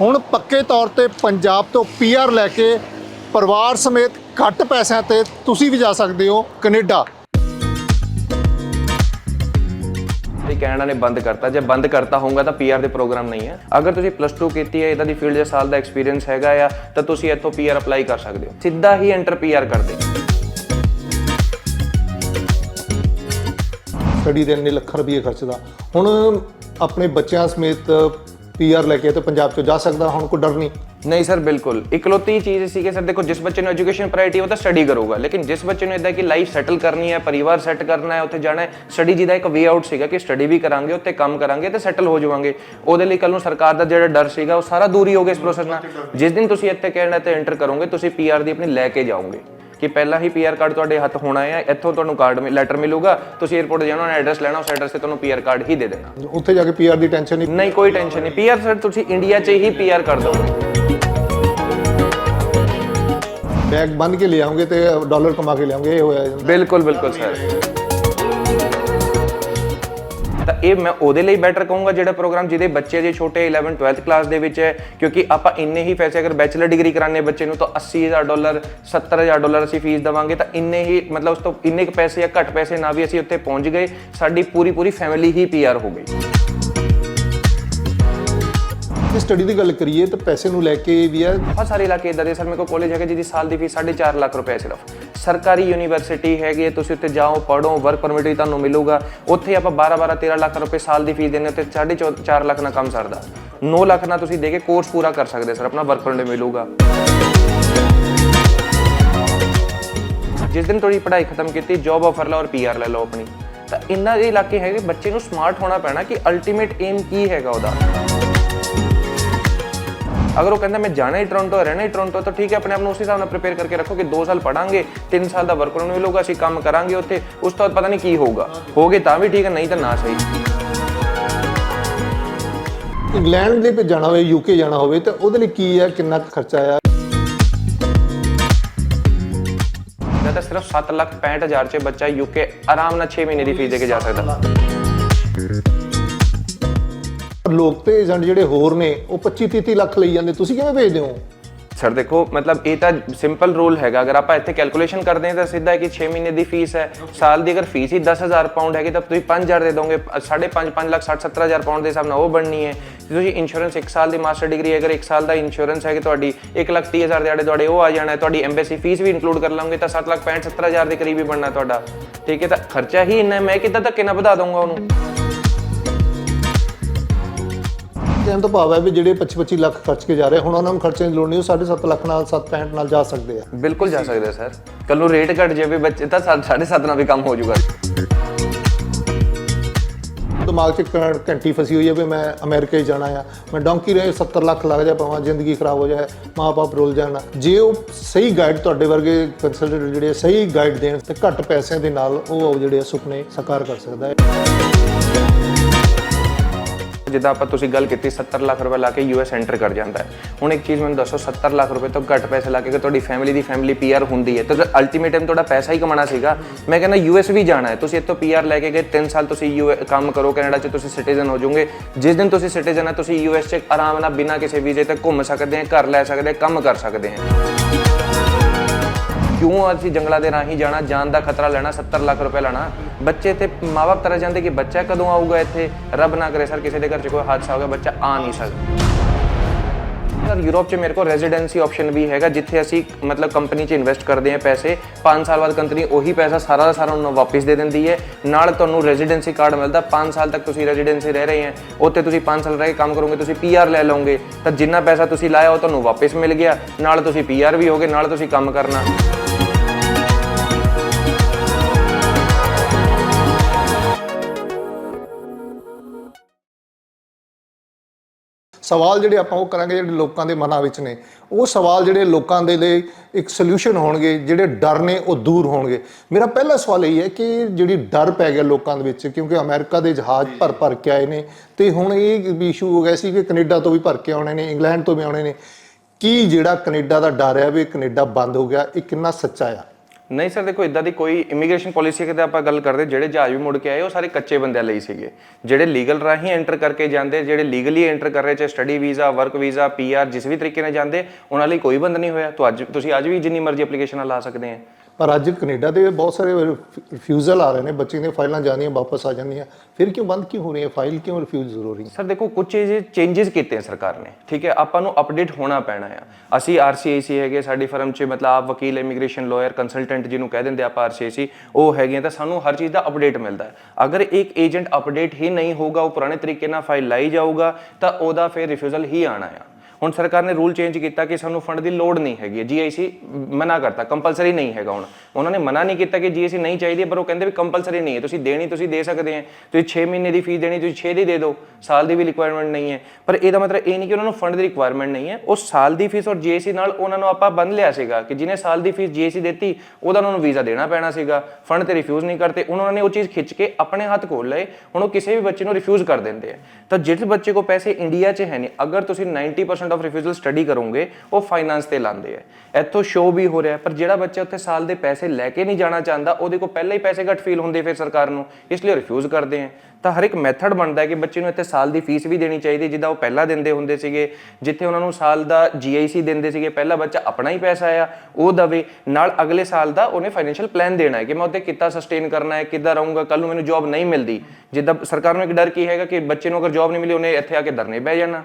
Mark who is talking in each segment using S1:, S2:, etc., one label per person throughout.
S1: ਹੁਣ ਪੱਕੇ ਤੌਰ ਤੇ ਪੰਜਾਬ ਤੋਂ ਪੀਆਰ ਲੈ ਕੇ ਪਰਿਵਾਰ ਸਮੇਤ ਘੱਟ ਪੈਸਿਆਂ ਤੇ ਤੁਸੀਂ ਵੀ ਜਾ ਸਕਦੇ ਹੋ ਕੈਨੇਡਾ।
S2: ਇਹ ਕੈਨੇਡਾ ਨੇ ਬੰਦ ਕਰਤਾ। ਜੇ ਬੰਦ ਕਰਤਾ ਹੋਊਗਾ ਤਾਂ ਪੀਆਰ ਦੇ ਪ੍ਰੋਗਰਾਮ ਨਹੀਂ ਹੈ। ਅਗਰ ਤੁਸੀਂ ਪਲੱਸ 2 ਕੀਤੀ ਹੈ ਇਦਾਂ ਦੀ ਫੀਲਡ 'ਚ ਸਾਲ ਦਾ ਐਕਸਪੀਰੀਅੰਸ ਹੈਗਾ ਆ ਤਾਂ ਤੁਸੀਂ ਇੱਥੋਂ ਪੀਆਰ ਅਪਲਾਈ ਕਰ ਸਕਦੇ ਹੋ। ਸਿੱਧਾ ਹੀ ਐਂਟਰ ਪੀਆਰ ਕਰਦੇ
S1: ਸਟੱਡੀ ਦੇ ਇੰਨੇ ਲੱਖਾਂ ਰੁਪਏ ਖਰਚਦਾ। ਹੁਣ ਆਪਣੇ ਬੱਚਿਆਂ ਸਮੇਤ ਪੀਆਰ ਲੈ ਕੇ ਤੇ ਪੰਜਾਬ ਤੋਂ ਜਾ ਸਕਦਾ, ਹੁਣ ਕੋਈ ਡਰ ਨਹੀਂ।
S2: ਨਹੀਂ ਸਰ, ਬਿਲਕੁਲ। ਇਕਲੌਤੀ ਚੀਜ਼ ਸੀ ਕਿ ਸਰ ਦੇਖੋ, ਜਿਸ ਬੱਚੇ ਨੂੰ ਐਜੂਕੇਸ਼ਨ ਪ੍ਰਾਇੋਰਟੀ ਉਹ ਤਾਂ ਸਟੱਡੀ ਕਰੂਗਾ। ਲੇਕਿਨ ਜਿਸ ਬੱਚੇ ਨੂੰ ਇਦਾਂ ਕਿ ਲਾਈਫ ਸੈਟਲ ਕਰਨੀ ਹੈ, ਪਰਿਵਾਰ ਸੈੱਟ ਕਰਨਾ ਹੈ, ਉੱਥੇ ਜਾਣਾ ਹੈ ਸਟੱਡੀ ਜਿਹਦਾ ਇੱਕ ਵੇ ਆਊਟ ਸੀਗਾ ਕਿ ਸਟੱਡੀ ਵੀ ਕਰਾਂਗੇ, ਉੱਥੇ ਕੰਮ ਕਰਾਂਗੇ ਤੇ ਸੈਟਲ ਹੋ ਜਾਵਾਂਗੇ। ਉਹਦੇ ਲਈ ਕੱਲ ਨੂੰ ਸਰਕਾਰ ਦਾ ਜਿਹੜਾ ਡਰ ਸੀਗਾ, ਉਹ ਸਾਰਾ ਦੂਰ ਹੀ ਹੋ ਗਿਆ ਇਸ ਪ੍ਰੋਸੈਸ ਨਾਲ। ਜਿਸ ਦਿਨ ਤੁਸੀਂ ਇੱਥੇ ਕਹਿਣਾ ਤੇ ਐਂਟਰ ਕਰੋਗੇ, ਤੁਸੀਂ ਪੀਆਰ ਦੀ ਆਪਣੀ ਲੈ ਕੇ ਜਾਓਗੇ। ਕਿ ਪਹਿਲਾਂ ਹੀ ਪੀਆਰ ਕਾਰਡ ਤੁਹਾਡੇ ਹੱਥ ਹੋਣਾ ਹੈ ਇੱਥੋਂ ਤੁਹਾਨੂੰ ਕਾਰਡ ਲੈਟਰ ਮਿਲੂਗਾ ਤੁਸੀਂ 에어ਪੋਰਟ ਜਾਣਾ ਉਹਨਾਂ ਐਡਰੈਸ ਲੈਣਾ ਉਸ ਐਡਰੈਸ ਤੇ ਤੁਹਾਨੂੰ ਪੀਆਰ ਕਾਰਡ ਹੀ ਦੇ ਦੇਣਾ।
S1: ਉੱਥੇ ਜਾ ਕੇ ਪੀਆਰ ਦੀ ਟੈਨਸ਼ਨ ਨਹੀਂ।
S2: ਨਹੀਂ ਕੋਈ ਟੈਨਸ਼ਨ ਨਹੀਂ। ਪੀਆਰ ਸਰ ਤੁਸੀਂ ਇੰਡੀਆ 'ਚ ਹੀ ਪੀਆਰ ਕਰ ਦੋਗੇ
S1: ਬੈਗ ਬੰਨ ਕੇ ਲੈ ਆਉਂਗੇ ਤੇ ਡਾਲਰ ਕਮਾ ਕੇ ਲਿਆਉਂਗੇ ਇਹ ਹੋਇਆ
S2: ਬਿਲਕੁਲ ਬਿਲਕੁਲ ਸਰ ਇਹ ਮੈਂ ਉਹਦੇ ਲਈ ਬੈਟਰ ਕਹੂੰਗਾ ਜਿਹੜਾ ਪ੍ਰੋਗਰਾਮ ਜਿਹਦੇ ਬੱਚੇ ਜੇ ਛੋਟੇ 11 12th ਕਲਾਸ ਦੇ ਵਿੱਚ ਹੈ, ਕਿਉਂਕਿ ਆਪਾਂ ਇੰਨੇ ਹੀ ਪੈਸੇ ਅਗਰ ਬੈਚਲਰ ਡਿਗਰੀ ਕਰਾਣੇ ਬੱਚੇ ਨੂੰ, ਤਾਂ 80000 ਡਾਲਰ 70000 ਡਾਲਰ ਅਸੀਂ ਫੀਸ ਦਵਾਂਗੇ, ਤਾਂ ਇੰਨੇ ਹੀ ਮਤਲਬ ਉਸ ਤੋਂ ਇੰਨੇ ਕੁ ਪੈਸੇ ਜਾਂ ਘੱਟ ਪੈਸੇ ਨਾ ਵੀ ਅਸੀਂ ਉੱਥੇ ਪਹੁੰਚ ਗਏ, ਸਾਡੀ ਪੂਰੀ ਪੂਰੀ ਫੈਮਿਲੀ ਹੀ ਪੀਆਰ ਹੋ ਗਈ।
S1: ਜੇ ਸਟੱਡੀ ਦੀ ਗੱਲ ਕਰੀਏ ਤਾਂ ਪੈਸੇ ਨੂੰ ਲੈ ਕੇ ਵੀ ਹੈ
S2: ਬਹੁਤ ਸਾਰੇ ਇਲਾਕੇ ਇਦਾਂ ਦੇ ਸਰ, ਮੇਰੇ ਕੋਲ ਕਾਲਜ ਹੈਗਾ ਜਿਹਦੀ ਸਾਲ ਦੀ ਫੀਸ 4.5 ਲੱਖ ਰੁਪਏ ਸਿਰਫ। ਸਰਕਾਰੀ ਯੂਨੀਵਰਸਿਟੀ ਹੈਗੀ ਹੈ ਤੁਸੀਂ ਉੱਥੇ ਜਾਓ ਪੜੋ ਵਰਕ ਪਰਮਿਟ ਵੀ ਤੁਹਾਨੂੰ ਮਿਲੂਗਾ। ਉੱਥੇ ਆਪਾਂ 12 12 13 ਲੱਖ ਰੁਪਏ ਸਾਲ ਦੀ ਫੀਸ ਦਿੰਦੇ ਉੱਥੇ 4.5 ਲੱਖ ਨਾਲ ਕੰਮ ਸਰਦਾ। 9 ਲੱਖ ਨਾਲ ਤੁਸੀਂ ਦੇ ਕੇ ਕੋਰਸ ਪੂਰਾ ਕਰ ਸਕਦੇ ਸਰ, ਆਪਣਾ ਵਰਕ ਪਰਮਿਟ ਮਿਲੂਗਾ। ਜਿਸ ਦਿਨ ਤੁਹਾਡੀ ਪੜ੍ਹਾਈ ਖਤਮ ਕੀਤੀ ਜੌਬ ਆਫਰ ਲਓ ਔਰ ਪੀਆਰ ਲੈ ਲਓ ਆਪਣੀ। ਤਾਂ ਇੰਨਾ ਦੇ ਇਲਾਕੇ ਹੈਗੇ, ਬੱਚੇ ਨੂੰ ਸਮਾਰਟ ਹੋਣਾ ਪੈਣਾ ਕਿ ਅਲਟੀਮੇਟ ਏਮ ਕੀ ਹੈਗਾ ਉਹਦਾ। ਅਗਰ ਉਹ ਕਹਿੰਦਾ ਮੈਂ ਜਾਣਾ ਹੀ ਟੋਰਾਂਟੋ ਰਹਿਣਾ ਹੀ ਟੋਰਾਂਟੋ ਤਾਂ ਠੀਕ ਹੈ ਆਪਣੇ ਆਪ ਨੂੰ ਉਸ ਹਿਸਾਬ ਨਾਲ ਪ੍ਰਿਪੇਅਰ ਕਰਕੇ ਰੱਖੋ ਕਿ 2 ਸਾਲ ਪੜਾਂਗੇ 3 ਸਾਲ ਦਾ ਵਰਕ ਪਰਮਿਟ ਮਿਲੂਗਾ ਅਸੀਂ ਕੰਮ ਕਰਾਂਗੇ ਉੱਥੇ ਉਸ ਤੋਂ ਬਾਅਦ ਪਤਾ ਨਹੀਂ ਕੀ ਹੋਊਗਾ। ਹੋਗੇ ਤਾਂ ਵੀ ਠੀਕ ਹੈ ਨਹੀਂ ਤਾਂ ਨਾ ਸਹੀ।
S1: ਇੰਗਲੈਂਡ ਦੇ ਵਿੱਚ ਜਾਣਾ ਹੋਵੇ ਯੂਕੇ ਜਾਣਾ ਹੋਵੇ ਤਾਂ ਉਹਦੇ ਲਈ ਕੀ ਹੈ ਕਿੰਨਾ ਖਰਚਾ ਆ
S2: ਮੈਂ ਤਾਂ ਸਿਰਫ 7 ਲੱਖ 65 ਹਜ਼ਾਰ ਚ ਬੱਚਾ ਯੂਕੇ ਆਰਾਮ ਨਾਲ 6 ਮਹੀਨੇ ਦੀ ਫੀਸ ਦੇ ਕੇ ਜਾ ਸਕਦਾ।
S1: ਲੋਕ ਤੇ ਏਜੰਟ ਜਿਹੜੇ ਹੋਰ ਨੇ, ਉਹ 25 30 ਲੱਖ ਲਈ ਜਾਂਦੇ, ਤੁਸੀਂ ਕਿਵੇਂ ਭੇਜਦੇ ਹੋ?
S2: ਸਰ ਦੇਖੋ, ਮਤਲਬ ਇਹ ਤਾਂ ਸਿੰਪਲ ਰੂਲ ਹੈਗਾ। ਅਗਰ ਆਪਾਂ ਇੱਥੇ ਕੈਲਕੂਲੇਸ਼ਨ ਕਰਦੇ ਹਾਂ ਤਾਂ ਸਿੱਧਾ ਹੈ ਕਿ 6 ਮਹੀਨੇ ਦੀ ਫੀਸ ਹੈ। ਸਾਲ ਦੀ ਅਗਰ ਫੀਸ ਹੀ 10000 ਪਾਉਂਡ ਹੈਗੀ ਤਾਂ ਤੁਸੀਂ 5000 ਦੇ ਦੋਗੇ। 5.5 5 ਲੱਖ 60 70000 ਪਾਉਂਡ ਦੇ ਹਿਸਾਬ ਨਾਲ ਉਹ ਬਣਨੀ ਹੈ। ਜੇ ਤੁਸੀਂ ਇੰਸ਼ੋਰੈਂਸ 1 ਸਾਲ ਦੀ ਮਾਸਟਰ ਡਿਗਰੀ ਅਗਰ 1 ਸਾਲ ਦਾ ਇੰਸ਼ੋਰੈਂਸ ਹੈ ਕਿ ਤੁਹਾਡੀ 1 ਲੱਖ 30000 ਦੇ ਆੜੇ ਤੁਹਾਡੇ ਉਹ ਆ ਜਾਣਾ ਹੈ, ਤੁਹਾਡੀ ਐਮਬੈਸੀ ਫੀਸ ਵੀ ਇਨਕਲੂਡ ਕਰ ਲਵਾਂਗੇ ਤਾਂ 7 ਲੱਖ 65 70000 ਦੇ ਕਰੀਬ ਹੀ ਬਣਨਾ ਤੁਹਾਡਾ। ਠੀਕ ਹੈ, ਤਾਂ ਖਰਚਾ ਹੀ ਇੰਨਾ ਮੈਂ ਕਿੱਦਾਂ ਧੱਕੇ ਨਾਲ ਵਧਾ ਦਊਂਗਾ ਉਹਨੂੰ?
S1: ਕਹਿਣ ਤੋਂ ਭਾਵ ਹੈ ਵੀ ਜਿਹੜੇ 25 25 ਲੱਖ ਖਰਚ ਕੇ ਜਾ ਰਹੇ ਹੁਣ ਉਹਨਾਂ ਨੂੰ ਖਰਚੇ ਦੀ ਲੋੜ ਨਹੀਂ ਉਹ 7.5 ਲੱਖ ਨਾਲ 7.65 ਨਾਲ ਜਾ ਸਕਦੇ ਆ।
S2: ਬਿਲਕੁਲ ਜਾ ਸਕਦੇ ਸਰ। ਕੱਲ ਨੂੰ ਰੇਟ ਘਟ ਜਾਵੇ ਬੱਚੇ ਤਾਂ 7.5 ਨਾਲ ਵੀ ਕੰਮ ਹੋ ਜਾਊਗਾ।
S1: ਦਿਮਾਗ 'ਚ ਘੰਟੀ ਫਸੀ ਹੋਈ ਹੈ ਵੀ ਮੈਂ ਅਮਰੀਕਾ ਹੀ ਜਾਣਾ ਆ। ਮੈਂ ਡੌਂਕੀ ਰਹੇ 70 ਲੱਖ ਲੱਗ ਜਾ ਪਾਵਾਂ ਜ਼ਿੰਦਗੀ ਖਰਾਬ ਹੋ ਜਾਏ ਮਾਪੇ ਰੁੱਲ ਜਾਣ। ਜੇ ਉਹ ਸਹੀ ਗਾਈਡ ਤੁਹਾਡੇ ਵਰਗੇ ਕੰਸਲਟੈਂਟ ਜਿਹੜੇ ਆ, ਸਹੀ ਗਾਈਡ ਦੇਣ ਤੇ ਘੱਟ ਪੈਸਿਆਂ ਦੇ ਨਾਲ ਉਹ ਜਿਹੜੇ ਆ ਸੁਪਨੇ ਸਾਕਾਰ ਕਰ ਸਕਦਾ ਹੈ।
S2: ਜਿੱਦਾਂ ਆਪਾਂ ਤੁਸੀਂ ਗੱਲ ਕੀਤੀ 70 ਲੱਖ ਰੁਪਏ ਲਾ ਕੇ ਯੂਐਸ ਐਂਟਰ ਕਰ ਜਾਂਦਾ ਹੈ। ਹੁਣ ਇੱਕ ਚੀਜ਼ ਮੈਨੂੰ ਦੱਸੋ 70 ਲੱਖ ਰੁਪਏ ਤੋਂ ਘੱਟ ਪੈਸੇ ਲਾ ਕੇ ਅਗਰ ਤੁਹਾਡੀ ਫੈਮਿਲੀ ਦੀ ਫੈਮਿਲੀ ਪੀਆਰ ਹੁੰਦੀ ਹੈ, ਤਾਂ ਅਲਟੀਮੇਟਮ ਤੁਹਾਡਾ ਪੈਸਾ ਹੀ ਕਮਾਣਾ ਸੀਗਾ। ਮੈਂ ਕਹਿੰਦਾ ਯੂਐਸ ਵੀ ਜਾਣਾ ਹੈ, ਤੁਸੀਂ ਇੱਥੋਂ ਪੀਆਰ ਲੈ ਕੇ ਗਏ 3 ਸਾਲ ਤੁਸੀਂ ਯੂ ਕੰਮ ਕਰੋ, ਕੈਨੇਡਾ 'ਚ ਤੁਸੀਂ ਸਿਟੀਜ਼ਨ ਹੋ ਜਾਓਗੇ। ਜਿਸ ਦਿਨ ਤੁਸੀਂ ਸਿਟੀਜ਼ਨ ਹੈ, ਤੁਸੀਂ ਯੂਐਸ 'ਚ ਆਰਾਮ ਨਾਲ ਬਿਨਾਂ ਕਿਸੇ ਵੀਜ਼ੇ ਤੇ ਘੁੰਮ ਸਕਦੇ ਹੋ, ਘਰ ਲੈ ਸਕਦੇ ਹੋ, ਕੰਮ ਕਰ ਸਕਦੇ ਹੋ। ਕਿਉਂ ਅਸੀਂ ਜੰਗਲਾਂ ਦੇ ਰਾਹੀਂ ਜਾਣਾ, ਜਾਨ ਦਾ ਖਤਰਾ ਲੈਣਾ 70 ਲੱਖ ਰੁਪਏ ਲੈਣਾ? ਬੱਚੇ ਤੇ ਮਾਪੇ ਤਰ੍ਹਾਂ ਜਾਂਦੇ ਕਿ ਬੱਚਾ ਕਦੋਂ ਆਊਗਾ ਇੱਥੇ? ਰੱਬ ਨਾ ਕਰੇ ਸਰ, ਕਿਸੇ ਦੇ ਘਰ 'ਚ ਕੋਈ ਹਾਦਸਾ ਹੋ ਗਿਆ ਬੱਚਾ ਆ ਨਹੀਂ ਸਕਦਾ। ਸਰ, ਯੂਰਪ 'ਚ ਮੇਰੇ ਕੋਲ ਰੈਜ਼ੀਡੈਂਸੀ ਆਪਸ਼ਨ ਵੀ ਹੈਗਾ, ਜਿੱਥੇ ਅਸੀਂ ਮਤਲਬ ਕੰਪਨੀ 'ਚ ਇਨਵੈਸਟ ਕਰਦੇ ਹਾਂ ਪੈਸੇ। 5 ਸਾਲ ਬਾਅਦ ਕੰਪਨੀ ਉਹੀ ਪੈਸਾ ਸਾਰਾ ਦਾ ਸਾਰਾ ਉਹਨਾਂ ਨੂੰ ਵਾਪਸ ਦੇ ਦਿੰਦੀ ਹੈ। ਨਾਲ ਤੁਹਾਨੂੰ ਰੈਜ਼ੀਡੈਂਸੀ ਕਾਰਡ ਮਿਲਦਾ 5 ਸਾਲ ਤੱਕ ਤੁਸੀਂ ਰੈਜ਼ੀਡੈਂਸੀ ਰਹਿ ਰਹੇ ਹੋ। ਉੱਥੇ ਤੁਸੀਂ 5 ਸਾਲ ਰਹਿ ਕੇ ਕੰਮ ਕਰੋਗੇ, ਤੁਸੀਂ ਪੀਆਰ ਲੈ ਲਓਗੇ। ਤਾਂ ਜਿੰਨਾ ਪੈਸਾ ਤੁਸੀਂ ਲਾਇਆ, ਉਹ ਤੁਹਾਨੂੰ ਵਾਪਸ ਮਿਲ ਗਿਆ। ਨਾਲ ਤੁਸੀਂ ਪੀਆਰ ਵੀ ਹੋਗੇ, ਨਾਲ ਤੁਸੀਂ ਕੰਮ ਕਰਨਾ।
S1: ਸਵਾਲ ਜਿਹੜੇ ਆਪਾਂ ਉਹ ਕਰਾਂਗੇ ਜਿਹੜੇ ਲੋਕਾਂ ਦੇ ਮਨਾਂ ਵਿੱਚ ਨੇ ਉਹ ਸਵਾਲ ਜਿਹੜੇ ਲੋਕਾਂ ਦੇ ਲਈ ਇੱਕ ਸੋਲੂਸ਼ਨ ਹੋਣਗੇ ਜਿਹੜੇ ਡਰ ਨੇ ਉਹ ਦੂਰ ਹੋਣਗੇ। ਮੇਰਾ ਪਹਿਲਾ ਸਵਾਲ ਇਹ ਹੈ ਕਿ ਜਿਹੜੀ ਡਰ ਪੈ ਗਿਆ ਲੋਕਾਂ ਦੇ ਵਿੱਚ ਕਿਉਂਕਿ ਅਮਰੀਕਾ ਦੇ ਜਹਾਜ਼ ਭਰ ਭਰ ਕੇ ਆਏ ਨੇ ਤੇ ਹੁਣ ਇਹ ਵੀ ਇਸ਼ੂ ਹੋ ਗਿਆ ਸੀ ਕਿ ਕੈਨੇਡਾ ਤੋਂ ਵੀ ਭਰ ਕੇ ਆਉਣੇ ਨੇ ਇੰਗਲੈਂਡ ਤੋਂ ਵੀ ਆਉਣੇ ਨੇ। ਕੀ ਜਿਹੜਾ ਕੈਨੇਡਾ ਦਾ ਡਰ ਹੈ ਵੀ ਕੈਨੇਡਾ ਬੰਦ ਹੋ ਗਿਆ ਇਹ ਕਿੰਨਾ ਸੱਚਾ ਆ?
S2: ਨਹੀਂ ਸਰ, ਦੇਖੋ, ਇਦਾਂ ਦੀ ਕੋਈ ਇਮੀਗ੍ਰੇਸ਼ਨ ਪਾਲਿਸੀ ਕਿਤੇ ਆਪਾਂ ਗੱਲ ਕਰਦੇ, ਜਿਹੜੇ ਜਹਾਜ਼ ਵੀ ਮੁੜ ਕੇ ਆਏ, ਉਹ ਸਾਰੇ ਕੱਚੇ ਬੰਦਿਆਂ ਲਈ ਸੀਗੇ। ਜਿਹੜੇ ਲੀਗਲ ਰਾਹੀਂ ਐਂਟਰ ਕਰਕੇ ਜਾਂਦੇ, ਜਿਹੜੇ ਲੀਗਲੀ ਐਂਟਰ ਕਰ ਰਹੇ, ਚਾਹੇ study visa work visa PR ਜਿਸ ਵੀ ਤਰੀਕੇ ਨਾਲ ਜਾਂਦੇ, ਉਹਨਾਂ ਲਈ ਕੋਈ ਬੰਦ ਨਹੀਂ ਹੋਇਆ। ਤੋ ਅੱਜ, ਤੁਸੀਂ ਅੱਜ ਵੀ ਜਿੰਨੀ ਮਰਜ਼ੀ ਐਪਲੀਕੇਸ਼ਨਾਂ ਲਾ ਸਕਦੇ ਆ।
S1: ਪਰ ਅੱਜ ਕੈਨੇਡਾ ਦੇ ਬਹੁਤ ਸਾਰੇ ਰਿਫਿਊਜ਼ਲ ਆ ਰਹੇ ਨੇ ਬੱਚੇ ਦੀਆਂ ਫਾਈਲਾਂ ਜਾਂਦੀਆਂ ਵਾਪਸ ਆ ਜਾਂਦੀਆਂ ਫਿਰ ਕਿਉਂ ਬੰਦ ਕਿਉਂ ਹੋ ਰਹੀ ਹੈ ਫਾਈਲ ਕਿਉਂ ਰਿਫਿਊਜ਼ ਜ਼ਰੂਰੀ ਰਹੀ
S2: ਸਰ, ਦੇਖੋ ਕੁਝ ਚੀਜ਼ ਚੇਂजेस ਕੀਤੇ ਸਰਕਾਰ ਨੇ, ਠੀਕ ਹੈ? ਆਪਾਂ ਨੂੰ ਅਪਡੇਟ ਹੋਣਾ ਪੈਣਾ ਆ। ਅਸੀਂ ਆਰਸੀਆਈਸੀ ਹੈਗੇ, ਸਾਡੀ ਫਰਮ 'ਚ ਮਤਲਬ ਆਪ ਵਕੀਲ ਇਮੀਗ੍ਰੇਸ਼ਨ ਲਾਇਰ ਕੰਸਲਟੈਂਟ ਜਿਹਨੂੰ ਕਹਿ ਦਿੰਦੇ ਆ ਆਪਾਂ ਆਰਸੀਆਈਸੀ ਉਹ ਹੈਗੇ ਆ, ਤਾਂ ਸਾਨੂੰ ਹਰ ਚੀਜ਼ ਦਾ ਅਪਡੇਟ ਮਿਲਦਾ ਹੈ। ਅਗਰ ਇੱਕ ਏਜੰਟ ਅਪਡੇਟ ਹੀ ਨਹੀਂ ਹੋਊਗਾ, ਉਹ ਪੁਰਾਣੇ ਤਰੀਕੇ ਨਾਲ ਫਾਈਲ ਲਾਈ ਜਾਊਗਾ, ਤਾਂ ਉਹਦਾ ਫਿਰ ਰਿਫਿਊਜ਼ਲ ਹੀ ਆਣਾ ਆ। ਹੁਣ ਸਰਕਾਰ ਨੇ ਰੂਲ ਚੇਂਜ ਕੀਤਾ ਕਿ ਸਾਨੂੰ ਫੰਡ ਦੀ ਲੋੜ ਨਹੀਂ ਹੈਗੀ ਜੀਆਈਸੀ ਮਨਾ ਕਰਤਾ ਕੰਪਲਸਰੀ ਨਹੀਂ ਹੈਗਾ ਹੁਣ। ਉਹਨਾਂ ਨੇ ਮਨਾ ਨਹੀਂ ਕੀਤਾ ਕਿ ਜੀਆਈਸੀ ਨਹੀਂ ਚਾਹੀਦੀ, ਪਰ ਉਹ ਕਹਿੰਦੇ ਵੀ ਕੰਪਲਸਰੀ ਨਹੀਂ ਹੈ, ਤੁਸੀਂ ਦੇਣੀ ਤੁਸੀਂ ਦੇ ਸਕਦੇ ਆ ਤੁਸੀਂ 6 ਮਹੀਨੇ ਦੀ ਫੀਸ ਦੇਣੀ, ਤੁਸੀਂ 6 ਦੀ ਦੇ ਦਿਓ, ਸਾਲ ਦੀ ਵੀ ਰਿਕੁਆਇਰਮੈਂਟ ਨਹੀਂ ਹੈ। ਪਰ ਇਹਦਾ ਮਤਲਬ ਇਹ ਨਹੀਂ ਕਿ ਉਹਨਾਂ ਨੂੰ ਫੰਡ ਦੀ ਰਿਕੁਆਇਰਮੈਂਟ ਨਹੀਂ ਹੈ, ਉਹ ਸਾਲ ਦੀ ਫੀਸ ਔਰ ਜੀਆਈਸੀ ਨਾਲ ਉਹਨਾਂ ਨੂੰ ਆਪਾਂ ਬੰਨ ਲਿਆ ਸੀਗਾ ਕਿ ਜਿਹਨੇ ਸਾਲ ਦੀ ਫੀਸ ਜੀਆਈਸੀ ਦਿੱਤੀ, ਉਹਦਾ ਉਹਨਾਂ ਨੂੰ ਵੀਜ਼ਾ ਦੇਣਾ ਪੈਣਾ ਸੀਗਾ। ਫੰਡ ਤੇ ਰਿਫਿਊਜ਼ ਨਹੀਂ ਕਰਤੇ ਉਹਨਾਂ ਨੇ ਉਹ ਚੀਜ਼ ਖਿੱਚ ਕੇ ਆਪਣੇ ਹੱਥ ਕੋਲ ਲਏ, ਹੁਣ ਉਹ ਕਿਸੇ ਵੀ ਬੱਚੇ ਨੂੰ ਰਿਫਿਊਜ਼ ਕਰ ਦਿੰਦੇ ਆ ਤਾਂ ਜਿਸ ਬੱਚੇ ਕੋ ਪੈਸੇ ਇੰਡੀਆ 'ਚ ਹੈ ਨਹੀਂ, ਅਗਰ ਤੁਸੀਂ 90% ਆਫ ਰਿਫਿਊਜ਼ਲ ਸਟੱਡੀ ਕਰੋਗੇ, ਉਹ ਫਾਈਨਾਂਸ ਤੇ ਲਾਉਂਦੇ ਆ। ਇੱਥੋਂ ਸ਼ੋ ਵੀ ਹੋ ਰਿਹਾ, ਪਰ ਜਿਹੜਾ ਬੱਚਾ ਉੱਥੇ ਸਾਲ ਦੇ ਪੈਸੇ ਲੈ ਕੇ ਨਹੀਂ ਜਾਣਾ ਚਾਹੁੰਦਾ, ਉਹਦੇ ਕੋਲ ਪਹਿਲਾਂ ਹੀ ਪੈਸੇ ਘੱਟ ਫੀਲ ਹੁੰਦੇ ਫਿਰ ਸਰਕਾਰ ਨੂੰ, ਇਸ ਲਈ ਰਿਫਿਊਜ਼ ਕਰਦੇ ਆ। ਤਾਂ ਹਰ ਇੱਕ ਮੈਥਡ ਬਣਦਾ ਹੈ ਕਿ ਬੱਚੇ ਨੂੰ ਇੱਥੇ ਸਾਲ ਦੀ ਫੀਸ ਵੀ ਦੇਣੀ ਚਾਹੀਦੀ, ਜਿੱਦਾਂ ਉਹ ਪਹਿਲਾਂ ਦਿੰਦੇ ਹੁੰਦੇ ਸੀਗੇ, ਜਿੱਥੇ ਉਹਨਾਂ ਨੂੰ ਸਾਲ ਦਾ ਜੀਆਈਸੀ ਦਿੰਦੇ ਸੀਗੇ, ਪਹਿਲਾ ਬੱਚਾ ਆਪਣਾ ਹੀ ਪੈਸਾ ਆਇਆ, ਉਹ ਦਵੇ, ਨਾਲ ਅਗਲੇ ਸਾਲ ਦਾ ਉਹਨੇ ਫਾਈਨੈਂਸ਼ੀਅਲ ਪਲਾਨ ਦੇਣਾ ਹੈ ਕਿ ਮੈਂ ਉੱਤੇ ਕਿੱਦਾਂ ਸਸਟੇਨ ਕਰਨਾ ਹੈ, ਕਿੱਦਾਂ ਰਹੂੰਗਾ ਕੱਲ ਨੂੰ ਮੈਨੂੰ ਜੌਬ ਨਹੀਂ ਮਿਲਦੀ। ਜਿੱਦਾਂ ਸਰਕਾਰ ਨੂੰ ਇੱਕ ਡਰ ਕੀ ਹੈਗਾ ਕਿ ਬੱਚੇ ਨੂੰ ਅਗਰ ਜੌਬ ਨਹੀਂ ਮਿਲੀ, ਉਹਨੇ ਇੱਥੇ ਆ ਕੇ ਧਰਨੇ ਬਹਿ ਜਾਣਾ।